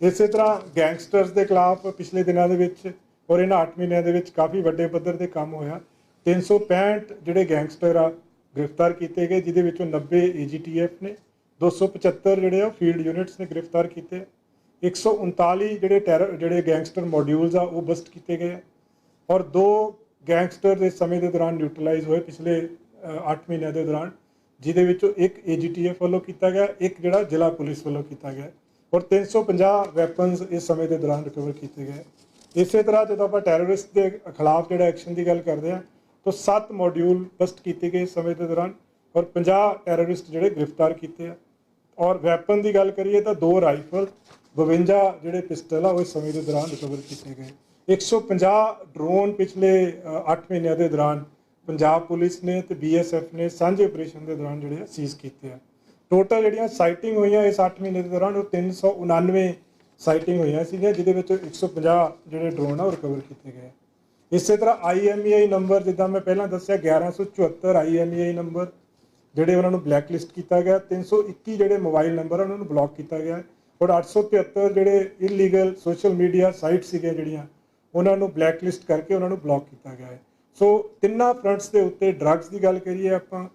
ਇਸੇ ਤਰ੍ਹਾਂ ਗੈਂਗਸਟਰਸ ਦੇ ਖਿਲਾਫ ਪਿਛਲੇ ਦਿਨਾਂ ਦੇ ਵਿੱਚ ਔਰ ਇਹਨਾਂ 8 ਮਹੀਨਿਆਂ ਦੇ ਵਿੱਚ ਕਾਫੀ ਵੱਡੇ ਪੱਧਰ ਤੇ ਕੰਮ ਹੋਇਆ। 365 ਜਿਹੜੇ ਗੈਂਗਸਟਰ ਆ ਗ੍ਰਿਫਤਾਰ ਕੀਤੇ ਗਏ, ਜਿਹਦੇ ਵਿੱਚੋਂ 90 ਏਜੀਟੀਐਫ ਨੇ 275 ਜਿਹੜੇ ਆ ਫੀਲਡ ਯੂਨਿਟਸ ਨੇ ਗ੍ਰਿਫਤਾਰ ਕੀਤੇ। 139 ਜਿਹੜੇ ਟੈਰਰ ਜਿਹੜੇ ਗੈਂਗਸਟਰ ਮੋਡਿਊਲਸ ਆ ਉਹ ਬਸਟ ਕੀਤੇ ਗਏ ਆ। ਔਰ ਦੋ ਗੈਂਗਸਟਰ ਦੇ ਸਮੇਂ ਦੇ ਦੌਰਾਨ ਨਿਊਟਰਲਾਈਜ਼ ਹੋਏ ਪਿਛਲੇ 8 ਮਹੀਨਿਆਂ ਦੇ ਦੌਰਾਨ। ਜਿਹਦੇ ਵਿੱਚੋਂ ਇੱਕ ਏਜੀਟੀਐਫ ਵੱਲੋਂ ਕੀਤਾ ਗਿਆ, ਇੱਕ ਜਿਹੜਾ ਜ਼ਿਲ੍ਹਾ ਪੁਲਿਸ ਵੱਲੋਂ ਕੀਤਾ ਗਿਆ। ਔਰ 350 ਵੈਪਨਸ ਇਸ ਸਮੇਂ ਦੇ ਦੌਰਾਨ ਰਿਕਵਰ ਕੀਤੇ ਗਏ। ਇਸੇ ਤਰ੍ਹਾਂ ਜਦੋਂ ਆਪਾਂ ਟੈਰਰਿਸਟ ਦੇ ਖਿਲਾਫ ਜਿਹੜਾ ਐਕਸ਼ਨ ਦੀ ਗੱਲ ਕਰਦੇ ਹਾਂ, ਤਾਂ 7 ਮੋਡਿਊਲ ਬਸਟ ਕੀਤੇ ਗਏ ਇਸ ਸਮੇਂ ਦੇ ਦੌਰਾਨ ਔਰ 50 ਟੈਰਰਿਸਟ ਜਿਹੜੇ ਗ੍ਰਿਫਤਾਰ ਕੀਤੇ ਆ। ਔਰ ਵੈਪਨ ਦੀ ਗੱਲ ਕਰੀਏ ਤਾਂ ਦੋ ਰਾਈਫਲ 52 ਜਿਹੜੇ ਪਿਸਟਲ ਆ, ਉਹ ਇਸ ਸਮੇਂ ਦੇ ਦੌਰਾਨ ਰਿਕਵਰ ਕੀਤੇ ਗਏ। 150 ਡਰੋਨ ਪਿਛਲੇ 8 ਮਹੀਨਿਆਂ ਦੇ ਦੌਰਾਨ ਪੰਜਾਬ ਪੁਲਿਸ ਨੇ ਤੇ ਬੀਐਸਐਫ ਨੇ ਸਾਂਝੇ ਆਪਰੇਸ਼ਨ ਦੇ ਦੌਰਾਨ ਜਿਹੜੇ ਸੀਜ਼ ਕੀਤੇ ਆ। ਟੋਟਲ ਜਿਹੜੀਆਂ ਸਾਈਟਿੰਗ ਹੋਈਆਂ ਇਸ 8 ਮਹੀਨੇ ਦੇ ਦੌਰਾਨ ਉਹ 399 ਸਾਈਟਿੰਗ ਹੋਈਆਂ ਸੀਗੀਆਂ, ਜਿਹਦੇ ਵਿੱਚੋਂ 150 ਜਿਹੜੇ ਡਰੋਨ ਆ ਉਹ ਰਿਕਵਰ ਕੀਤੇ ਗਏ ਇਸੇ ਤਰ੍ਹਾਂ ਆਈਐਮਈਆਈ ਨੰਬਰ ਜਿੱਦਾਂ ਮੈਂ ਪਹਿਲਾਂ ਦੱਸਿਆ 1174 ਆਈਐਮਈਆਈ ਨੰਬਰ ਜਿਹੜੇ ਉਹਨਾਂ ਨੂੰ ਬਲੈਕ ਲਿਸਟ ਕੀਤਾ ਗਿਆ 321 ਜਿਹੜੇ ਮੋਬਾਈਲ ਨੰਬਰ ਆ, ਉਹਨਾਂ ਨੂੰ ਬਲੌਕ ਕੀਤਾ ਗਿਆ। ਔਰ 873 ਜਿਹੜੇ ਇਲੀਗਲ ਸੋਸ਼ਲ ਮੀਡੀਆ ਸਾਈਟ ਸੀਗੇ ਜਿਹੜੀਆਂ, ਉਹਨਾਂ ਨੂੰ ਬਲੈਕ ਲਿਸਟ ਕਰਕੇ ਉਹਨਾਂ ਨੂੰ ਬਲੌਕ ਕੀਤਾ ਗਿਆ ਹੈ। ਸੋ ਤਿੰਨਾਂ ਫਰੰਟਸ ਦੇ ਉੱਤੇ ਡਰੱਗਸ ਦੀ ਗੱਲ ਕਰੀਏ ਆਪਾਂ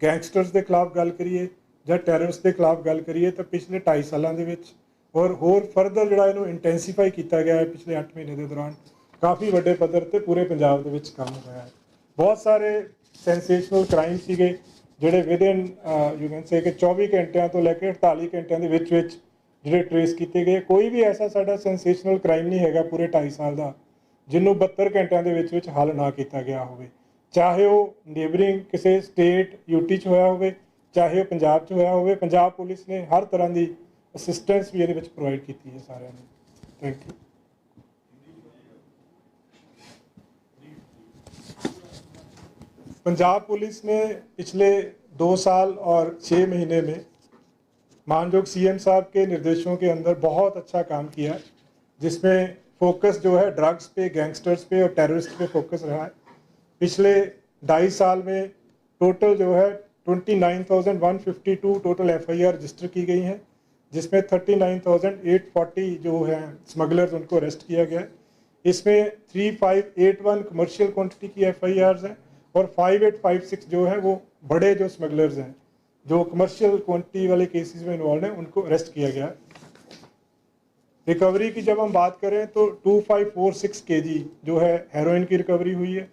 ਗੈਂਗਸਟਰਸ ਦੇ ਖਿਲਾਫ ਗੱਲ ਕਰੀਏ ਜਾਂ ਟੈਰਰਿਸਟ ਦੇ ਖਿਲਾਫ ਗੱਲ ਕਰੀਏ ਤਾਂ ਪਿਛਲੇ 2.5 ਸਾਲਾਂ ਦੇ ਵਿੱਚ ਔਰ ਹੋਰ ਫਰਦਰ ਜਿਹੜਾ ਇਹਨੂੰ ਇੰਟੈਂਸੀਫਾਈ ਕੀਤਾ ਗਿਆ ਹੈ ਪਿਛਲੇ 8 ਮਹੀਨੇ ਦੇ ਦੌਰਾਨ, ਕਾਫੀ ਵੱਡੇ ਪੱਧਰ ਤੇ ਪੂਰੇ ਪੰਜਾਬ ਦੇ ਵਿੱਚ ਕੰਮ ਹੋਇਆ ਹੈ। ਬਹੁਤ ਸਾਰੇ ਸੈਂਸੇਸ਼ਨਲ ਕ੍ਰਾਈਮ ਸੀਗੇ ਜਿਹੜੇ ਵਿਦਿਨ ਯੂ ਕੈਨ ਸੇ ਕਿ 24 ਘੰਟਿਆਂ ਤੋਂ ਲੈ ਕੇ 48 ਘੰਟਿਆਂ ਦੇ ਵਿੱਚ ਵਿੱਚ ਜਿਹੜੇ ਟਰੇਸ ਕੀਤੇ ਗਏ। ਕੋਈ ਵੀ ਐਸਾ ਸਾਡਾ ਸੈਂਸੇਸ਼ਨਲ ਕ੍ਰਾਈਮ ਨਹੀਂ ਹੈਗਾ ਪੂਰੇ 2.5 ਸਾਲ ਦਾ। ਜਿਹਨੂੰ 72 ਘੰਟਿਆਂ ਦੇ ਵਿੱਚ ਵਿੱਚ ਹੱਲ ਨਾ ਕੀਤਾ ਗਿਆ ਹੋਵੇ ਚਾਹੇ ਉਹ ਨੇਬਰਿੰਗ ਕਿਸੇ ਸਟੇਟ ਯੂਟੀ ਚ ਹੋਇਆ ਹੋਵੇ ਚਾਹੇ ਉਹ ਪੰਜਾਬ ਚ ਹੋਇਆ ਹੋਵੇ ਪੰਜਾਬ ਪੁਲਿਸ ਨੇ ਹਰ ਤਰ੍ਹਾਂ ਦੀ ਅਸਿਸਟੈਂਸ ਵੀ ਇਹਦੇ ਵਿੱਚ ਪ੍ਰੋਵਾਈਡ ਕੀਤੀ ਹੈ ਸਾਰਿਆਂ ਨੂੰ ਥੈਂਕ ਯੂ पंजाब पुलिस ने पिछले दो साल और छः महीने में मानयोग सीएम साहब के निर्देशों के अंदर बहुत अच्छा काम किया है जिसमें फोकस जो है ड्रग्स पे गैंगस्टर्स पे और टेररिस्ट पे फोकस रहा है। पिछले ढाई साल में टोटल जो है 29,152 टोटल एफआईआर रजिस्टर की गई हैं जिसमें 39,840 जो है स्मगलर्स उनको अरेस्ट किया गया है। इसमें 3581 कमर्शियल क्वांटिटी की एफआईआर्स हैं और 5856 जो है वो बड़े जो स्मगलर्स हैं जो कमर्शियल क्वांटिटी वाले केसेस में इन्वॉल्व हैं उनको अरेस्ट किया गया रिकवरी की जब हम बात करें तो 2546 केजी जो है हेरोइन की रिकवरी हुई है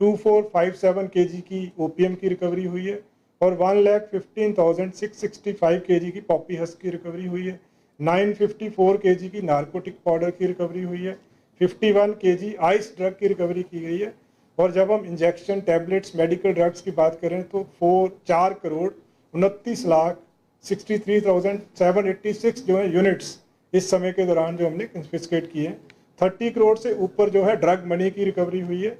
2457 केजी की ओपीएम की रिकवरी हुई है और one lakh fifteen thousand six sixty five K G की पॉपी हस्क की रिकवरी हुई है 954 के जी की नारकोटिक पाउडर की रिकवरी हुई है 51 के जी आइस ड्रग की रिकवरी की गई है और जब हम इंजेक्शन टैबलेट्स मेडिकल ड्रग्स की बात करें तो फोर चार करोड़ उनतीस lakh sixty three thousand seven eighty six जो है यूनिट्स इस समय के दौरान जो हमने कंफिस्केट किए हैं थर्टी करोड़ से ऊपर जो है ड्रग मनी की रिकवरी हुई है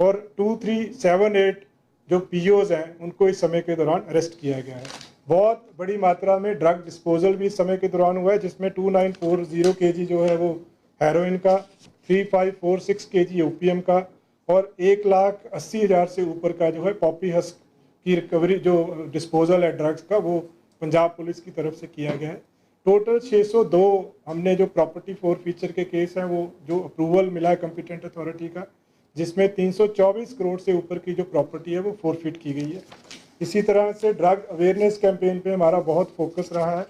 और टू थ्री सेवन एट जो पीओज हैं, उनको इस समय के दौरान अरेस्ट किया गया है। बहुत बड़ी मात्रा में ड्रग डिस्पोजल भी इस समय के दौरान हुआ है, जिसमें टू नाइन फोर ज़ीरो के जी जो है वो हेरोइन का 3546 केजी ओपीएम का और एक लाख अस्सी हज़ार से ऊपर का जो है पॉपी हस्क की रिकवरी जो डिस्पोजल है ड्रग्स का, वो पंजाब पुलिस की तरफ़ से किया गया है। टोटल 602 हमने जो प्रॉपर्टी फोर फीचर के केस हैं, वो जो अप्रूवल मिला है कंपिटेंट अथॉरिटी का, जिसमें 324 करोड़ से ऊपर की जो प्रॉपर्टी है, वो फोरफिट की गई है। इसी तरह से ड्रग अवेयरनेस कैंपेन पे हमारा बहुत फोकस रहा है,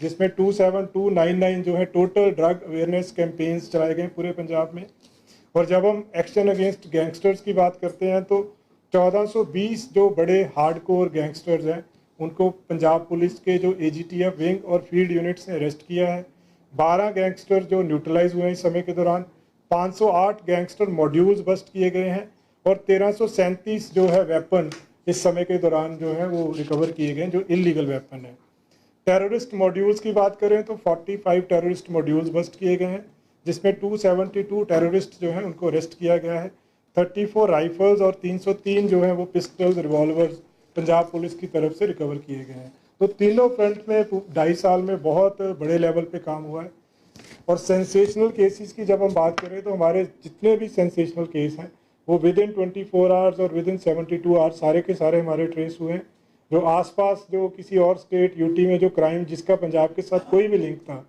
जिसमें 27299 जो है टोटल ड्रग अवेयरनेस कैंपेन्स चलाए गए पूरे पंजाब में। और जब हम एक्शन अगेंस्ट गैंगस्टर्स की बात करते हैं तो 1420 जो बड़े हार्डकोर गैंगस्टर्स हैं उनको पंजाब पुलिस के जो एजीटीएफ विंग और फ़ील्ड यूनिट्स ने अरेस्ट किया है। 12 गैंगस्टर जो न्यूट्रलाइज हुए हैं इस समय के दौरान 508 गैंगस्टर मॉड्यूल्स बस्ट किए गए हैं और 1337 जो है वेपन इस समय के दौरान जो है वो रिकवर किए गए हैं, जो इलीगल वेपन है। टेररिस्ट मॉड्यूल्स की बात करें तो 45 टेररिस्ट मॉड्यूल्स बस्ट किए गए हैं, जिसमें 272 टेररिस्ट जो हैं उनको अरेस्ट किया गया है। 34 राइफल्स और 303 जो हैं वो पिस्टल्स रिवॉल्वर्स पंजाब पुलिस की तरफ़ से रिकवर किए गए हैं। तो तीनों फ्रंट में ढाई साल में बहुत बड़े लेवल पे काम हुआ है। और सेंसेशनल केसेस की जब हम बात करें तो हमारे जितने भी सेंसेशनल केस हैं, वो within twenty four hours और within seventy two hours सारे के सारे हमारे ट्रेस हुए हैं। जो आसपास जो किसी और स्टेट यूटी में जो क्राइम जिसका पंजाब के साथ कोई भी लिंक था,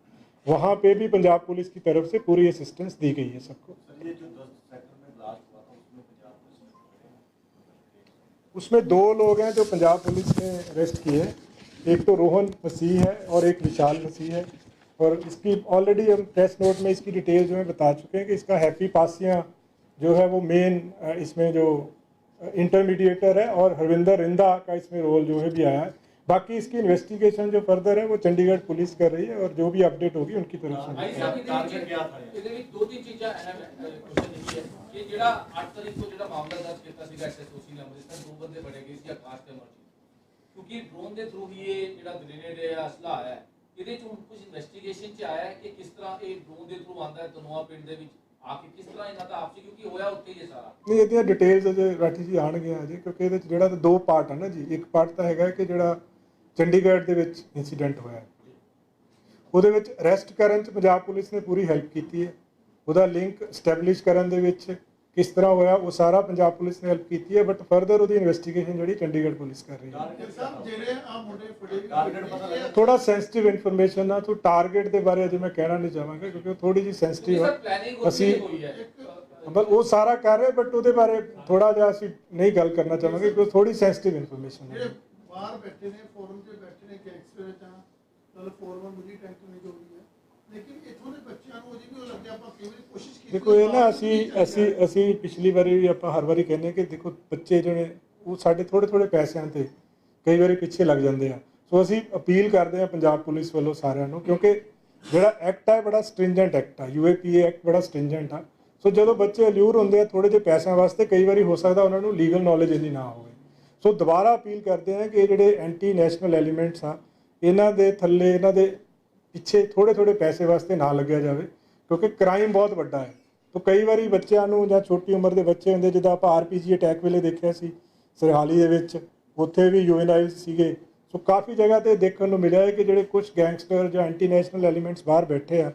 वहाँ पे भी पंजाब पुलिस की तरफ़ से पूरी असिस्टेंस दी गई है सबको सर ये जो दस सेक्टर में ब्लास्ट हुआ था उसमें पंजाब पुलिस ने पकड़े उसमें दो लोग हैं जो पंजाब पुलिस ने अरेस्ट किए हैं। एक तो रोहन मसीह है और एक विशाल मसीह है। और इसकी ऑलरेडी हम प्रेस नोट में इसकी डिटेल जो है बता चुके हैं कि इसका हैप्पी पासियाँ जो है वो मेन इसमें जो इंटरमीडिएटर है और हरविंदर रिंदा का इसमें रोल जो है भी आया है। बाकी इसकी इन्वेस्टिगेशन जो फर्दर है वो चंडीगढ़ पुलिस कर रही है और जो भी अपडेट होगी उनकी तरफ से ਭਾਈ ਸਾਹਿਬ ਇਹਦੇ Target ਵਿੱਚ ਕਿਆ ਥਾ ਇਹ? ਇਹਦੇ ਵਿੱਚ ਦੋ ਤਿੰਨ ਚੀਜ਼ਾਂ ਅਹਿਮ ਕੁਐਸਚਨ ਇਹ ਹੈ ਕਿ ਜਿਹੜਾ 8 ਤਰੀਕ ਨੂੰ ਜਿਹੜਾ ਮਾਮਲਾ ਦਰਜ ਕੀਤਾ ਸੀਗਾ ਐਸਐਸਓਸੀ ਨੇ ਅੰਮ੍ਰਿਤਸਰ ਦੋ ਬੰਦੇ ਫੜੇ ਗਏ ਸੀ ਆਕਾਸ਼ ਤੇ ਅਮਰਜੀਤ ਕਿਉਂਕਿ ਡਰੋਨ ਦੇ ਥਰੂ ਹੀ ਇਹ ਜਿਹੜਾ ਗ੍ਰੇਨੇਡ ਹੈ ਅਸਲਾ ਆਇਆ ਹੈ ਇਹਦੇ ਚ ਹੁਣ ਕੁਝ ਇਨਵੈਸਟੀਗੇਸ਼ਨ ਚ ਆਇਆ ਹੈ ਕਿ ਕਿਸ ਤਰ੍ਹਾਂ ਇਹ ਡਰੋਨ ਦੇ ਥਰੂ ਆਂਦਾ ਹੈ ਤਨੋਆ ਪਿੰਡ ਦੇ ਵਿੱਚ ਆ ਕੇ ਕਿਸ ਤਰ੍ਹਾਂ ਇਹਨਾਂ ਦਾ ਆਪਸੀ ਕਿਉਂਕਿ ਹੋਇਆ ਉੱਥੇ ਹੀ ਹੈ ਸਾਰਾ ਨਹੀਂ ਇਹਦੀਆਂ ਡਿਟੇਲਸ ਅਜੇ ਰਾਠੀ ਜੀ ਆਣਗੇ ਅਜੇ ਕਿਉਂਕਿ ਇਹਦੇ ਚ ਜਿਹੜਾ ਤਾਂ ਦੋ ਪਾਰਟ ਆ ਨਾ ਜੀ ਇੱਕ ਪਾਰਟ ਤਾਂ ਹੈਗਾ ਕਿ ਜਿਹੜਾ ਚੰਡੀਗੜ੍ਹ ਦੇ ਵਿੱਚ ਇਨਸੀਡੈਂਟ ਹੋਇਆ। ਹੈ। ਉਹਦੇ ਵਿੱਚ ਅਰੈਸਟ ਕਰਨ ਚ ਪੰਜਾਬ ਪੁਲਿਸ ਨੇ ਪੂਰੀ ਹੈਲਪ ਕੀਤੀ ਹੈ। ਉਹਦਾ ਲਿੰਕ ਸਟੈਬਲਿਸ਼ ਕਰਨ ਦੇ ਵਿੱਚ ਕਿਸ ਤਰ੍ਹਾਂ ਹੋਇਆ ਉਹ ਸਾਰਾ ਪੰਜਾਬ ਪੁਲਿਸ ਨੇ ਹੈਲਪ ਕੀਤੀ ਹੈ ਬਟ ਫਰਦਰ ਉਹਦੀ ਇਨਵੈਸਟੀਗੇਸ਼ਨ ਜਿਹੜੀ ਚੰਡੀਗੜ੍ਹ ਪੁਲਿਸ ਕਰ ਰਹੀ ਹੈ। ਆ? ਥੋੜਾ ਸੈਂਸਿਟਿਵ ਇਨਫੋਰਮੇਸ਼ਨ ਆ ਤੋਂ ਟਾਰਗੇਟ ਦੇ ਬਾਰੇ ਅਜੇ ਮੈਂ ਕਹਿਣਾ ਨਹੀਂ ਚਾਹਾਂਗਾ ਕਿਉਂਕਿ ਉਹ ਥੋੜੀ ਜੀ ਸੈਂਸਿਟਿਵ ਪਲੈਨਿੰਗ ਅਸੀਂ ਉੱਥੇ ਹੋਈ ਹੈ। ਬਸ ਉਹ ਸਾਰਾ ਕਰ ਰਹੇ ਬਟ ਉਹਦੇ ਬਾਰੇ ਥੋੜਾ ਜਿਹਾ ਅਸੀਂ ਨਹੀਂ ਗੱਲ ਕਰਨਾ ਚਾਹਾਂਗੇ ਕਿਉਂਕਿ ਥੋੜੀ ਸੈਂਸਿਟਿਵ ਇਨਫੋਰਮੇਸ਼ਨ ਹੈ ਬਾਹਰ ਬੈਠੇ ਨੇ ਫੋਰਮ ਤੇ ਬੈਠੇ ਨੇ ਗੈਂਗਸਟਰ ਤਾਂ ਚਲ ਫੋਰਮ ਮਿਲੀ ਟੈਂਸ਼ਨ ਨਹੀਂ ਹੋਈ ਹੈ। ਲੇਕਿਨ ਇਥੋਂ ਦੇ ਬੱਚਿਆਂ ਨੂੰ ਅਜੇ ਵੀ ਉਹ ਲੱਗਿਆ ਆਪਾਂ ਕਈ ਵਾਰੀ ਕੋਸ਼ਿਸ਼ ਕੀਤੀ ਦੇਖੋ ਇਹ ਨਾ ਅਸੀਂ ਅਸੀਂ ਅਸੀਂ ਪਿਛਲੀ ਵਾਰੀ ਵੀ ਆਪਾਂ ਹਰ ਵਾਰੀ ਕਹਿੰਦੇ ਕਿ ਦੇਖੋ ਬੱਚੇ ਜਿਹੜੇ ਉਹ ਸਾਡੇ ਥੋੜੇ ਥੋੜੇ ਪੈਸਿਆਂ ਤੇ ਕਈ ਵਾਰੀ ਪਿੱਛੇ ਲੱਗ ਜਾਂਦੇ ਆ। ਸੋ ਅਸੀਂ ਅਪੀਲ ਕਰਦੇ ਆ ਪੰਜਾਬ ਪੁਲਿਸ ਵੱਲੋਂ ਸਾਰਿਆਂ ਨੂੰ ਕਿਉਂਕਿ ਜਿਹੜਾ ਐਕਟ ਹੈ ਬੜਾ ਸਟ੍ਰਿੰਜੈਂਟ ਐਕਟ ਆ। ਯੂਏਪੀਏ ਐਕਟ ਬੜਾ ਸਟ੍ਰਿੰਜੈਂਟ ਆ। ਸੋ ਜਦੋਂ ਬੱਚੇ ਅਲਿਊਰ ਹੁੰਦੇ ਆ ਥੋੜੇ ਜਿਹੇ ਪੈਸਿਆਂ ਵਾਸਤੇ ਕਈ ਵਾਰੀ ਹੋ ਸਕਦਾ ਉਹਨਾਂ ਨੂੰ ਲੀਗਲ ਨੌਲੇਜ ਇੰਨੀ ਨਾ ਹੋਵੇ। ਸੋ ਦੁਬਾਰਾ ਅਪੀਲ ਕਰਦੇ ਹਾਂ ਕਿ ਜਿਹੜੇ ਐਂਟੀ ਨੈਸ਼ਨਲ ਐਲੀਮੈਂਟਸ ਆ, ਇਹਨਾਂ ਦੇ ਥੱਲੇ, ਇਹਨਾਂ ਦੇ ਪਿੱਛੇ ਥੋੜੇ ਥੋੜੇ ਪੈਸੇ ਵਾਸਤੇ ਨਾ ਲੱਗਿਆ ਜਾਵੇ, ਕਿਉਂਕਿ ਕ੍ਰਾਈਮ ਬਹੁਤ ਵੱਡਾ ਹੈ। ਤੋ ਕਈ ਵਾਰੀ ਬੱਚਿਆਂ ਨੂੰ ਜਾਂ ਛੋਟੀ ਉਮਰ ਦੇ ਬੱਚੇ ਹੁੰਦੇ, ਜਿੱਦਾਂ ਆਪਾਂ ਆਰਪੀਜੀ ਅਟੈਕ ਵੇਲੇ ਦੇਖਿਆ ਸੀ, ਸਰਹਾਲੀ ਦੇ ਵਿੱਚ, ਉੱਥੇ ਵੀ ਯੂਐਨਆਈ ਸੀਗੇ। ਸੋ ਕਾਫੀ ਜਗ੍ਹਾ ਤੇ ਦੇਖਣ ਨੂੰ ਮਿਲਿਆ ਹੈ ਕਿ ਜਿਹੜੇ ਕੁਝ ਗੈਂਗਸਟਰ ਜਾਂ ਐਂਟੀ ਨੈਸ਼ਨਲ ਐਲੀਮੈਂਟਸ ਬਾਹਰ ਬੈਠੇ ਆ,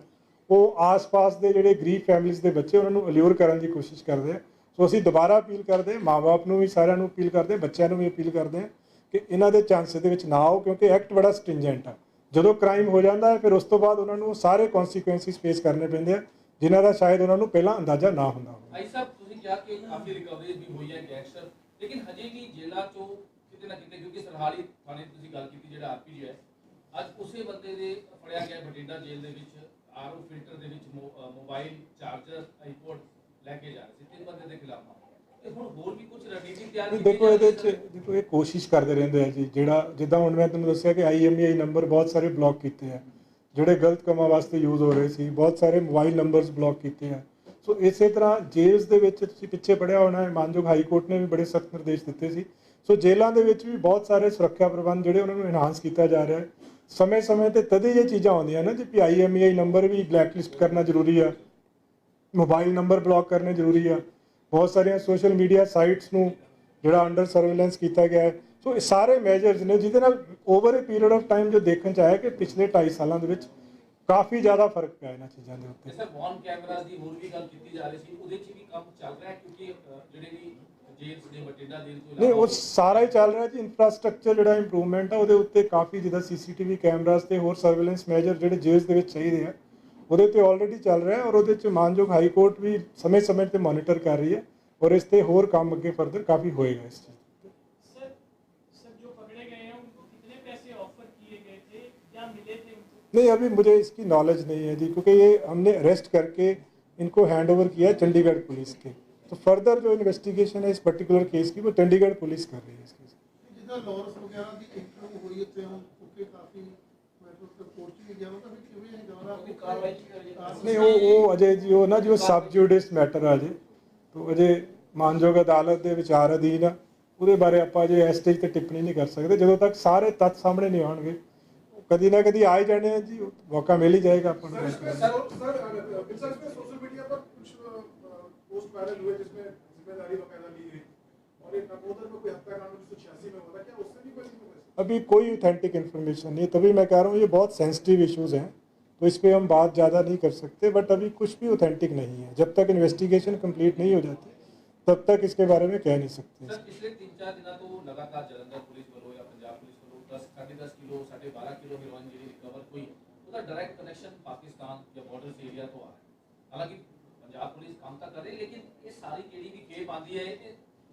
ਉਹ ਆਸ-ਪਾਸ ਦੇ ਜਿਹੜੇ ਗਰੀਬ ਫੈਮਿਲੀਜ਼ ਦੇ ਬੱਚੇ, ਉਹਨਾਂ ਨੂੰ ਅਲਿਊਰ ਕਰਨ ਦੀ ਕੋਸ਼ਿਸ਼ ਕਰਦੇ ਆ। ਸੋ ਅਸੀਂ ਦੁਬਾਰਾ ਅਪੀਲ ਕਰਦੇ ਹਾਂ ਮਾਪੇ ਨੂੰ ਵੀ ਸਾਰਿਆਂ ਨੂੰ ਅਪੀਲ ਕਰਦੇ ਹਾਂ ਬੱਚਿਆਂ ਨੂੰ ਵੀ ਅਪੀਲ ਕਰਦੇ ਹਾਂ ਕਿ ਇਹਨਾਂ ਦੇ ਚਾਂਸ ਦੇ ਵਿੱਚ ਨਾ ਆਓ ਕਿਉਂਕਿ ਐਕਟ ਬੜਾ ਸਟ੍ਰਿੰਜੈਂਟ ਆ। ਜਦੋਂ ਕ੍ਰਾਈਮ ਹੋ ਜਾਂਦਾ ਹੈ ਫਿਰ ਉਸ ਤੋਂ ਬਾਅਦ ਉਹਨਾਂ ਨੂੰ ਸਾਰੇ ਕਨਸੀਕੁਐਂਸਿਸ ਫੇਸ ਕਰਨੇ ਪੈਂਦੇ ਆ ਜਿਨ੍ਹਾਂ ਦਾ ਸ਼ਾਇਦ ਉਹਨਾਂ ਨੂੰ ਪਹਿਲਾਂ ਅੰਦਾਜ਼ਾ ਨਾ ਹੁੰਦਾ ਹੋਵੇ। ਭਾਈ ਸਾਹਿਬ ਤੁਸੀਂ ਕਿਹਾ ਕਿ ਕਾਫੀ ਰਿਕਵਰੀ ਵੀ ਹੋਈ ਹੈ ਗੈਂਗਸਟਰ ਲੇਕਿਨ ਹਜੇ ਵੀ ਜੇਲ੍ਹਾਂ ਚੋਂ ਕਿਤੇ ਨਾ ਕਿਤੇ ਕਿਉਂਕਿ ਸਰਹਾਲੀ ਥਾਣੇ ਦੀ ਤੁਸੀਂ ਗੱਲ ਕੀਤੀ ਜਿਹੜਾ ਆਰਪੀਜੀ ਹੈ ਅੱਜ ਉਸੇ ਬੰਦੇ ਦੇ ਫੜਿਆ ਗਿਆ ਬਠਿੰਡਾ ਜੇਲ੍ਹ ਦੇ ਵਿੱਚ ਆਰਓ ਫਿਲਟਰ ਦੇ ਵਿੱਚ ਮੋ- ਅ, ਮੋਬਾਈਲ ਚਾਰਜਰ ਆਈਪੋਡ ਲੈ ਕੇ ਜਾ ਰਹੇ ਸੀ ਤਿੰਨ ਬੰਦੇ ਦੇ ਖਿਲਾਫ ਮਾਮਲਾ। ਤੇ ਹੁਣ ਹੋਰ ਵੀ ਕੁਝ ਰਣਨੀਤੀ ਤਿਆਰ ਨਹੀਂ, ਕੀਤੀ ਦੇਖੋ ਇਹਦੇ ਚ ਦੇਖੋ ਇਹ ਕੋਸ਼ਿਸ਼ ਕਰਦੇ ਰਹਿੰਦੇ ਆ ਜੀ ਜਿਹੜਾ ਜਿੱਦਾਂ ਹੁਣ ਮੈਂ ਤੁਹਾਨੂੰ ਦੱਸਿਆ ਕਿ ਆਈਐਮਈਆਈ ਨੰਬਰ ਬਹੁਤ ਸਾਰੇ ਬਲੌਕ ਕੀਤੇ ਆ। ਜਿਹੜੇ ਗਲਤ ਕੰਮਾਂ ਵਾਸਤੇ ਯੂਜ਼ ਹੋ ਰਹੇ ਸੀ ਬਹੁਤ ਸਾਰੇ ਮੋਬਾਈਲ ਨੰਬਰਸ ਬਲੌਕ ਕੀਤੇ ਆ। ਸੋ ਇਸੇ ਤਰ੍ਹਾਂ ਜੇਲ੍ਹ ਦੇ ਵਿੱਚ ਤੁਸੀਂ ਪਿੱਛੇ ਪੜਿਆ ਹੋਣਾ ਹੈ ਮਾਨਯੋਗ ਹਾਈ ਕੋਰਟ ਨੇ ਵੀ ਬੜੇ ਸਖਤ ਨਿਰਦੇਸ਼ ਦਿੱਤੇ ਸੀ। ਸੋ ਜੇਲ੍ਹਾਂ ਦੇ ਵਿੱਚ ਵੀ ਬਹੁਤ ਸਾਰੇ ਸੁਰੱਖਿਆ ਪ੍ਰਬੰਧ ਜਿਹੜੇ ਉਹਨਾਂ ਨੂੰ ਇਨਹਾਂਸ ਕੀਤਾ ਜਾ ਰਿਹਾ ਹੈ। ਸਮੇਂ-ਸਮੇਂ ਤੇ ਤਦੇ ਇਹ ਚੀਜ਼ਾਂ ਆਉਂਦੀਆਂ ਨਾ ਜੀ ਆਈਐਮਈਆਈ ਨੰਬਰ ਵੀ ਬਲੈਕ ਲਿਸਟ ਕਰਨਾ ਜ਼ਰੂਰੀ ਆ। ਮੋਬਾਈਲ ਨੰਬਰ ਬਲੌਕ ਕਰਨੇ ਜ਼ਰੂਰੀ ਆ। ਬਹੁਤ ਸਾਰੀਆਂ ਸੋਸ਼ਲ ਮੀਡੀਆ ਸਾਈਟਸ ਨੂੰ ਜਿਹੜਾ ਅੰਡਰ ਸਰਵੇਲੈਂਸ ਕੀਤਾ ਗਿਆ ਹੈ। ਸੋ ਇਹ ਸਾਰੇ ਮੈਜਰਸ ਨੇ ਜਿਹਦੇ ਨਾਲ over a period of time ਜੋ ਦੇਖਣ ਚ ਆਇਆ ਕਿ ਪਿਛਲੇ 2.5 ਸਾਲਾਂ ਦੇ ਵਿੱਚ ਕਾਫੀ ਜ਼ਿਆਦਾ ਫ਼ਰਕ ਪਿਆ ਇਹਨਾਂ ਚੀਜ਼ਾਂ ਦੇ ਉੱਤੇ। ਸਰ ਵੌਨ ਕੈਮਰਾਸ ਦੀ ਹੋਰ ਵੀ ਗੱਲ ਕੀਤੀ ਜਾ ਰਹੀ ਸੀ ਉਹਦੇ 'ਚ ਵੀ ਕੰਮ ਚੱਲ ਰਿਹਾ ਹੈ? ਕਿਉਂਕਿ ਜਿਹੜੇ ਵੀ ਜੇਲ੍ਹ ਦੇ ਬਠਿੰਡਾ ਜੇਲ੍ਹ ਤੋਂ ਨਹੀਂ ਉਹ ਸਾਰਾ ਹੀ ਚੱਲ ਰਿਹਾ ਜੀ। ਇਨਫਰਾਸਟ੍ਰਕਚਰ ਜਿਹੜਾ ਇੰਪਰੂਵਮੈਂਟ ਆ ਉਹਦੇ ਉੱਤੇ ਕਾਫੀ ਜਿਹਦਾ ਸੀਸੀਟੀਵੀ ਕੈਮਰਾਸ ਤੇ ਹੋਰ ਸਰਵੇਲੈਂਸ ਮੈਜਰ ਜਿਹੜੇ ਜੇਲ੍ਹ ਦੇ ਵਿੱਚ ਚਾਹੀਦੇ ਆ। ਉਹਦੇ ਉੱਤੇ ਆਲਰੇਡੀ ਚੱਲ ਰਿਹਾ ਹੈ ਔਰ ਉਹਦੇ ਚ ਮਾਨਯੋਗ ਹਾਈ ਕੋਰਟ ਵੀ ਸਮੇਂ-ਸਮੇਂ ਤੇ ਮੋਨੀਟਰ ਕਰ ਰਹੀ ਹੈ ਔਰ ਇਸ ਤੇ ਹੋਰ ਕੰਮ ਅੱਗੇ ਫਰਦਰ ਕਾਫੀ ਹੋਏਗਾ ਇਸ ਚੀਜ਼ ਤੇ। सर सर जो पकड़े गए हैं उनको कितने पैसे ऑफर किए गए थे या मिले थे उनको नहीं अभी मुझे इसकी नॉलेज नहीं है जी क्योंकि ये हमने अरेस्ट करके इनको हैंड ओवर किया है चंडीगढ़ पुलिस के तो फर्दर जो इन्वेस्टिगेशन है इस पर्टिकुलर केस की वो चंडीगढ़ पुलिस कर रही है इसकी ਜਿੱਦਾਂ ਕੋਰਟ ਚ ਵੀ ਗਿਆ ਉਹਦਾ ਵੀ ਕਿਵੇਂ ਹੈ ਗਵਰਾ ਉਹਦੀ ਕਾਰਵਾਈ ਕੀ ਕਰੀ ਜਾਂਦੀ नहीं वो वो अजय जी वो ना जो सब जुडिस मैटर ਆ ਜੇ तो ਅਜੇ ਮਾਨਯੋਗ ਅਦਾਲਤ ਦੇ ਵਿਚਾਰ ਅਧੀਨ ਆ ਉਹਦੇ ਬਾਰੇ ਆਪਾਂ ਅਜੇ ਇਸ ਸਟੇਜ ਤੇ ਟਿੱਪਣੀ ਨਹੀਂ ਕਰ ਸਕਦੇ ਜਦੋਂ ਤੱਕ ਸਾਰੇ ਤੱਥ ਸਾਹਮਣੇ ਨਹੀਂ ਆਉਣਗੇ ਕਦੀ ਨਾ ਕਦੀ ਆ ਹੀ ਜਾਣੇ ਆ ਜੀ ਮੌਕਾ ਮਿਲ ਹੀ ਜਾਏਗਾ ਆਪਾਂ ਨੂੰ सर इसमें सर सर अ, सर इसमें सोशल मीडिया पर कुछ पोस्ट वायरल हुए जिसमें जिम्मेदारी बकायदा ली गई और एक नकोदर में कोई हत्याकांड उन्नीस सौ छियासी में हुआ था क्या उससे भी कोई information? अभी कोई ऑथेंटिक इन्फॉर्मेशन नहीं तभी मैं कह रहा हूँ, ये बहुत सेंसिटिव इशूज़ हैं तो इस पर हम बात ज़्यादा नहीं कर सकते बट अभी कुछ भी ऑथेंटिक नहीं है। जब तक इन्वेस्टिगेशन कंप्लीट नहीं हो जाती, तब तक इसके बारे में कह नहीं सकते। सर, पिछले तीन चार दिन तो लगातार जलंधर पुलिस बलों या पंजाब पुलिस बलों दस, साढ़े दस किलो, साढ़े बारह किलो हेरोइन जी रिकवर हुई। उसका डायरेक्ट कनेक्शन पाकिस्तान या बॉर्डर से एरिया तो आ रहा है। हालाँकि पंजाब पुलिस काम तो कर रही है, लेकिन ये सारी केड़ी जी खेप आती है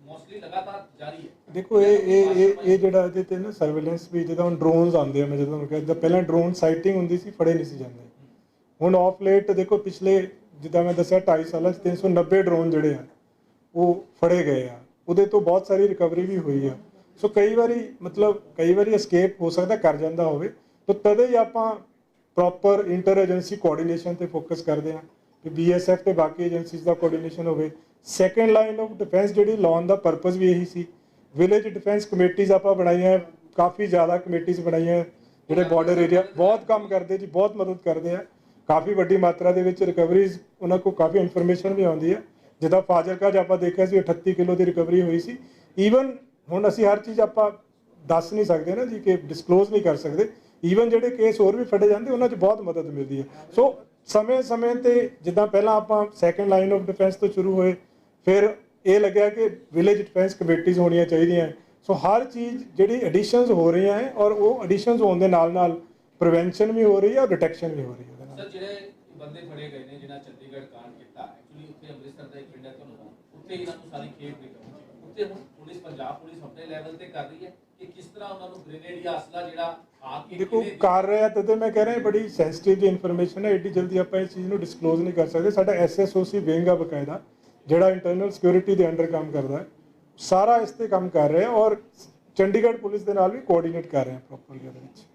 ਮੋਸਟਲੀ ਲਗਾਤਾਰ ਜਾਰੀ ਹੈ। ਦੇਖੋ, ਇਹ ਇਹ ਇਹ ਇਹ ਜਿਹੜਾ ਇਹਦੇ ਤੇ ਨਾ ਸਰਵੇਲੈਂਸ ਵੀ ਜਿਹਦਾ ਹੁਣ ਡਰੋਨਸ ਆਉਂਦੇ ਆ, ਮੈਂ ਜਦੋਂ ਤੁਹਾਨੂੰ ਕਹਿੰਦਾ ਪਹਿਲਾਂ ਡਰੋਨ ਸਾਈਟਿੰਗ ਹੁੰਦੀ ਸੀ, ਫੜੇ ਨਹੀਂ ਸੀ ਜਾਂਦੇ। ਹੁਣ ਆਫ ਲੇਟ ਦੇਖੋ, ਪਿਛਲੇ, ਜਿੱਦਾਂ ਮੈਂ ਦੱਸਿਆ 2.5 ਸਾਲਾਂ 'ਚ 390 ਡਰੋਨ ਜਿਹੜੇ ਆ, ਉਹ ਫੜੇ ਗਏ ਆ। ਉਹਦੇ ਤੋਂ ਬਹੁਤ ਸਾਰੀ ਰਿਕਵਰੀ ਵੀ ਹੋਈ ਆ। ਸੋ ਕਈ ਵਾਰੀ, ਮਤਲਬ ਕਈ ਵਾਰੀ ਐਸਕੇਪ ਹੋ ਸਕਦਾ, ਕਰ ਜਾਂਦਾ ਹੋਵੇ ਤਾਂ ਤਦੇ ਹੀ ਆਪਾਂ ਪ੍ਰੋਪਰ ਇੰਟਰ ਏਜੰਸੀ ਕੋਆਰਡੀਨੇਸ਼ਨ ਤੇ ਫੋਕਸ ਕਰਦੇ ਆ। ਕਿ ਬੀਐਸਐਫ ਤੇ ਬਾਕੀ ਏਜੰਸੀਜ਼ ਦਾ ਕੋਆਰਡੀਨੇਸ਼ਨ ਹੋਵੇ ਸੈਕੰਡ ਲਾਈਨ ਆਫ ਡਿਫੈਂਸ ਜਿਹੜੀ ਲਾਉਣ ਦਾ ਪਰਪਸ ਵੀ ਇਹੀ ਸੀ। ਵਿਲੇਜ ਡਿਫੈਂਸ ਕਮੇਟੀਆਂ ਆਪਾਂ ਬਣਾਈਆਂ, ਕਾਫੀ ਜ਼ਿਆਦਾ ਕਮੇਟੀਆਂ ਬਣਾਈਆਂ, ਜਿਹੜੇ ਬਾਰਡਰ ਏਰੀਆ ਬਹੁਤ ਕੰਮ ਕਰਦੇ ਜੀ, ਬਹੁਤ ਮਦਦ ਕਰਦੇ ਆ। ਕਾਫੀ ਵੱਡੀ ਮਾਤਰਾ ਦੇ ਵਿੱਚ ਰਿਕਵਰੀਜ਼ ਉਹਨਾਂ ਕੋਲ ਕਾਫੀ ਇਨਫੋਰਮੇਸ਼ਨ ਵੀ ਆਉਂਦੀ ਹੈ ਜਿੱਦਾਂ ਫਾਜ਼ਿਲਕਾ 'ਚ ਆਪਾਂ ਦੇਖਿਆ ਸੀ 38 ਕਿਲੋ ਦੀ ਰਿਕਵਰੀ ਹੋਈ ਸੀ। ਈਵਨ ਹੁਣ ਅਸੀਂ ਹਰ ਚੀਜ਼ ਆਪਾਂ ਦੱਸ ਨਹੀਂ ਸਕਦੇ ਨਾ ਜੀ ਕਿ ਡਿਸਕਲੋਜ਼ ਨਹੀਂ ਕਰ ਸਕਦੇ। ਈਵਨ ਜਿਹੜੇ ਕੇਸ ਹੋਰ ਵੀ ਫੜੇ ਜਾਂਦੇ, ਉਹਨਾਂ 'ਚ ਬਹੁਤ ਮਦਦ ਮਿਲਦੀ ਹੈ ਸੋ ਸਮੇਂ-ਸਮੇਂ ਤੇ ਜਿੱਦਾਂ ਪਹਿਲਾਂ ਆਪਾਂ ਸੈਕੰਡ ਲਾਈਨ ਆਫ ਡਿਫੈਂਸ ਤੋਂ ਸ਼ੁਰੂ ਹੋਏ ਫਿਰ ਇਹ ਲੱਗਿਆ ਕਿ ਵਿਲੇਜ ਡਿਫੈਂਸ ਕਮੇਟੀਆਂ ਹੋਣੀਆਂ ਚਾਹੀਦੀਆਂ। ਸੋ ਹਰ ਚੀਜ਼ ਜਿਹੜੀ ਐਡੀਸ਼ਨਸ ਹੋ ਰਹੀਆਂ ਹੈ ਔਰ ਉਹ ਐਡੀਸ਼ਨਸ ਹੋਣ ਦੇ ਨਾਲ-ਨਾਲ ਪ੍ਰੀਵੈਂਸ਼ਨ ਵੀ ਹੋ ਰਹੀ ਹੈ ਔਰ ਡਿਟੈਕਸ਼ਨ ਵੀ ਹੋ ਰਹੀ ਹੈ ਨਾਲ। ਸਰ ਜਿਹੜੇ ਬੰਦੇ ਫੜੇ ਗਏ ਨੇ ਜਿਨ੍ਹਾਂ ਚੰਡੀਗੜ੍ਹ ਕਾਂਡ ਕੀਤਾ ਐਕਚੁਅਲੀ ਉੱਥੇ ਅੰਮ੍ਰਿਤਸਰ ਦਾ ਇੱਕ ਪਿੰਡ ਹੈ ਤੁਹਾਨੂੰ ਉੱਥੇ ਇਹਨਾਂ ਨੂੰ ਸਾਰੀ ਖੇਪ ਨਿਕਲੀ ਉੱਥੇ ਹੁਣ ਪੁਲਿਸ ਪੰਜਾਬ ਪੁਲਿਸ ਆਪਣੇ ਲੈਵਲ ਤੇ ਕਰ ਰਹੀ ਹੈ ਕਿ ਕਿਸ ਤਰ੍ਹਾਂ ਉਹਨਾਂ ਨੂੰ ਗ੍ਰੇਨੇਡ ਜਾਂ ਅਸਲਾ ਜਿਹੜਾ ਆ ਕੇ ਦੇਖੋ ਕਰ ਰਿਹਾ ਤਦੇ ਮੈਂ ਕਹਿ ਰਿਹਾ ਬੜੀ ਸੈਂਸਿਟਿਵ ਇਨਫੋਰਮੇਸ਼ਨ ਹੈ। ਏਡੀ ਜਲਦੀ ਆਪਾਂ ਇਸ ਚੀਜ਼ ਨੂੰ ਡਿਸਕਲੋਜ਼ ਨਹੀਂ ਕਰ ਸਕਦੇ। ਸਾਡਾ ਐਸਐਸਓਸੀ ਵਿੰਗ ਆ ਬਕਾਇਦਾ। ਜਿਹੜਾ ਇੰਟਰਨਲ ਸਿਕਿਉਰਿਟੀ ਦੇ ਅੰਡਰ ਕੰਮ ਕਰਦਾ ਹੈ, ਸਾਰਾ ਇਸ ਤੇ ਕੰਮ ਕਰ ਰਿਹਾ ਔਰ ਚੰਡੀਗੜ੍ਹ ਪੁਲਿਸ ਦੇ ਨਾਲ ਵੀ ਕੋਆਰਡੀਨੇਟ ਕਰ ਰਿਹਾ ਰਹੇ ਹਾਂ ਵਿੱਚ।